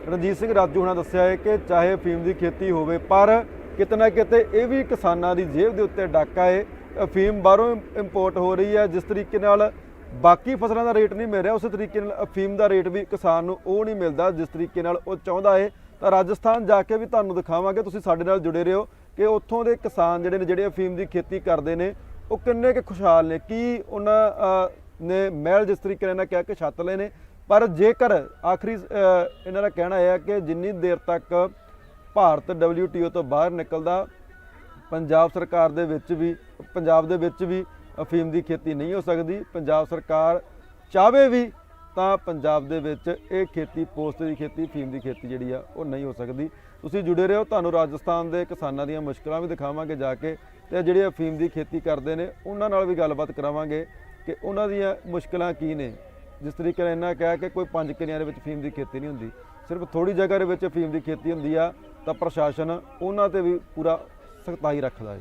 ਰਣਜੀਤ ਸਿੰਘ ਰਾਜੂ ਹੁਣਾਂ ਦੱਸਿਆ ਹੈ ਕਿ ਚਾਹੇ ਅਫੀਮ ਦੀ ਖੇਤੀ ਹੋਵੇ, ਪਰ ਕਿਤੇ ਨਾ ਕਿਤੇ ਇਹ ਵੀ ਕਿਸਾਨਾਂ ਦੀ ਜੇਬ ਦੇ ਉੱਤੇ ਡਾਕਾ ਹੈ ਅਫੀਮ ਬਾਹਰੋਂ ਇੰਪੋਰਟ ਹੋ ਰਹੀ ਹੈ, ਜਿਸ ਤਰੀਕੇ ਨਾਲ ਬਾਕੀ ਫਸਲਾਂ ਦਾ ਰੇਟ ਨਹੀਂ ਮਿਲ ਰਿਹਾ, ਉਸੇ ਤਰੀਕੇ ਨਾਲ ਅਫੀਮ ਦਾ ਰੇਟ ਵੀ ਕਿਸਾਨ ਨੂੰ ਉਹ ਨਹੀਂ ਮਿਲਦਾ, ਜਿਸ ਤਰੀਕੇ ਨਾਲ ਉਹ ਚਾਹੁੰਦਾ ਹੈ ਤਾਂ ਰਾਜਸਥਾਨ ਜਾ ਕੇ ਵੀ ਤੁਹਾਨੂੰ ਦਿਖਾਵਾਂਗੇ, ਤੁਸੀਂ ਸਾਡੇ ਨਾਲ ਜੁੜੇ ਰਹੋ ਕਿ ਉੱਥੋਂ ਦੇ ਕਿਸਾਨ ਜਿਹੜੇ ਨੇ, ਜਿਹੜੇ ਅਫੀਮ ਦੀ ਖੇਤੀ ਕਰਦੇ ਨੇ, ਉਹ ਕਿੰਨੇ ਕੁ ਖੁਸ਼ਹਾਲ ਨੇ, ਕੀ ਉਹਨਾਂ ਨੇ ਮਹਿਲ ਜਿਸ ਤਰੀਕੇ ਨਾਲ ਇਹਨਾਂ ਕਿਹਾ ਕਿ ਛੱਤ ਲਏ ਨੇ ਪਰ ਜੇਕਰ ਆਖਰੀ ਇਹਨਾਂ ਦਾ ਕਹਿਣਾ ਇਹ ਹੈ ਕਿ ਜਿੰਨੀ ਦੇਰ ਤੱਕ ਭਾਰਤ WTO ਤੋਂ ਬਾਹਰ ਨਿਕਲਦਾ, ਪੰਜਾਬ ਸਰਕਾਰ ਦੇ ਵਿੱਚ ਵੀ, ਪੰਜਾਬ ਦੇ ਵਿੱਚ ਵੀ ਅਫੀਮ ਦੀ ਖੇਤੀ ਨਹੀਂ ਹੋ ਸਕਦੀ। ਪੰਜਾਬ ਸਰਕਾਰ ਚਾਹਵੇ ਵੀ ਤਾਂ ਪੰਜਾਬ ਦੇ ਵਿੱਚ ਇਹ ਖੇਤੀ, ਪੋਸਤ ਦੀ ਖੇਤੀ, ਅਫੀਮ ਦੀ ਖੇਤੀ ਜਿਹੜੀ ਆ, ਉਹ ਨਹੀਂ ਹੋ ਸਕਦੀ। ਤੁਸੀਂ ਜੁੜੇ ਰਹੋ, ਤੁਹਾਨੂੰ ਰਾਜਸਥਾਨ ਦੇ ਕਿਸਾਨਾਂ ਦੀਆਂ ਮੁਸ਼ਕਲਾਂ ਵੀ ਦਿਖਾਵਾਂਗੇ ਜਾ ਕੇ ਤੇ ਜਿਹੜੇ ਅਫੀਮ ਦੀ ਖੇਤੀ ਕਰਦੇ ਨੇ, ਉਹਨਾਂ ਨਾਲ ਵੀ ਗੱਲਬਾਤ ਕਰਾਵਾਂਗੇ ਕਿ ਉਹਨਾਂ ਦੀਆਂ ਮੁਸ਼ਕਲਾਂ ਕੀ ਨੇ। ਜਿਸ ਤਰੀਕੇ ਨਾਲ ਇਹਨਾਂ ਕਿਹਾ ਕਿ ਕੋਈ ਪੰਜ ਕਿੱਲਿਆਂ ਦੇ ਵਿੱਚ ਫੀਮ ਦੀ ਖੇਤੀ ਨਹੀਂ ਹੁੰਦੀ, ਸਿਰਫ ਥੋੜੀ ਜਗ੍ਹਾ ਦੇ ਵਿੱਚ ਫੀਮ ਦੀ ਖੇਤੀ ਹੁੰਦੀ ਆ, ਤਾਂ ਪ੍ਰਸ਼ਾਸਨ ਉਹਨਾਂ ਤੇ ਵੀ ਪੂਰਾ ਸਖਤਾਈ ਰੱਖਦਾ ਹੈ।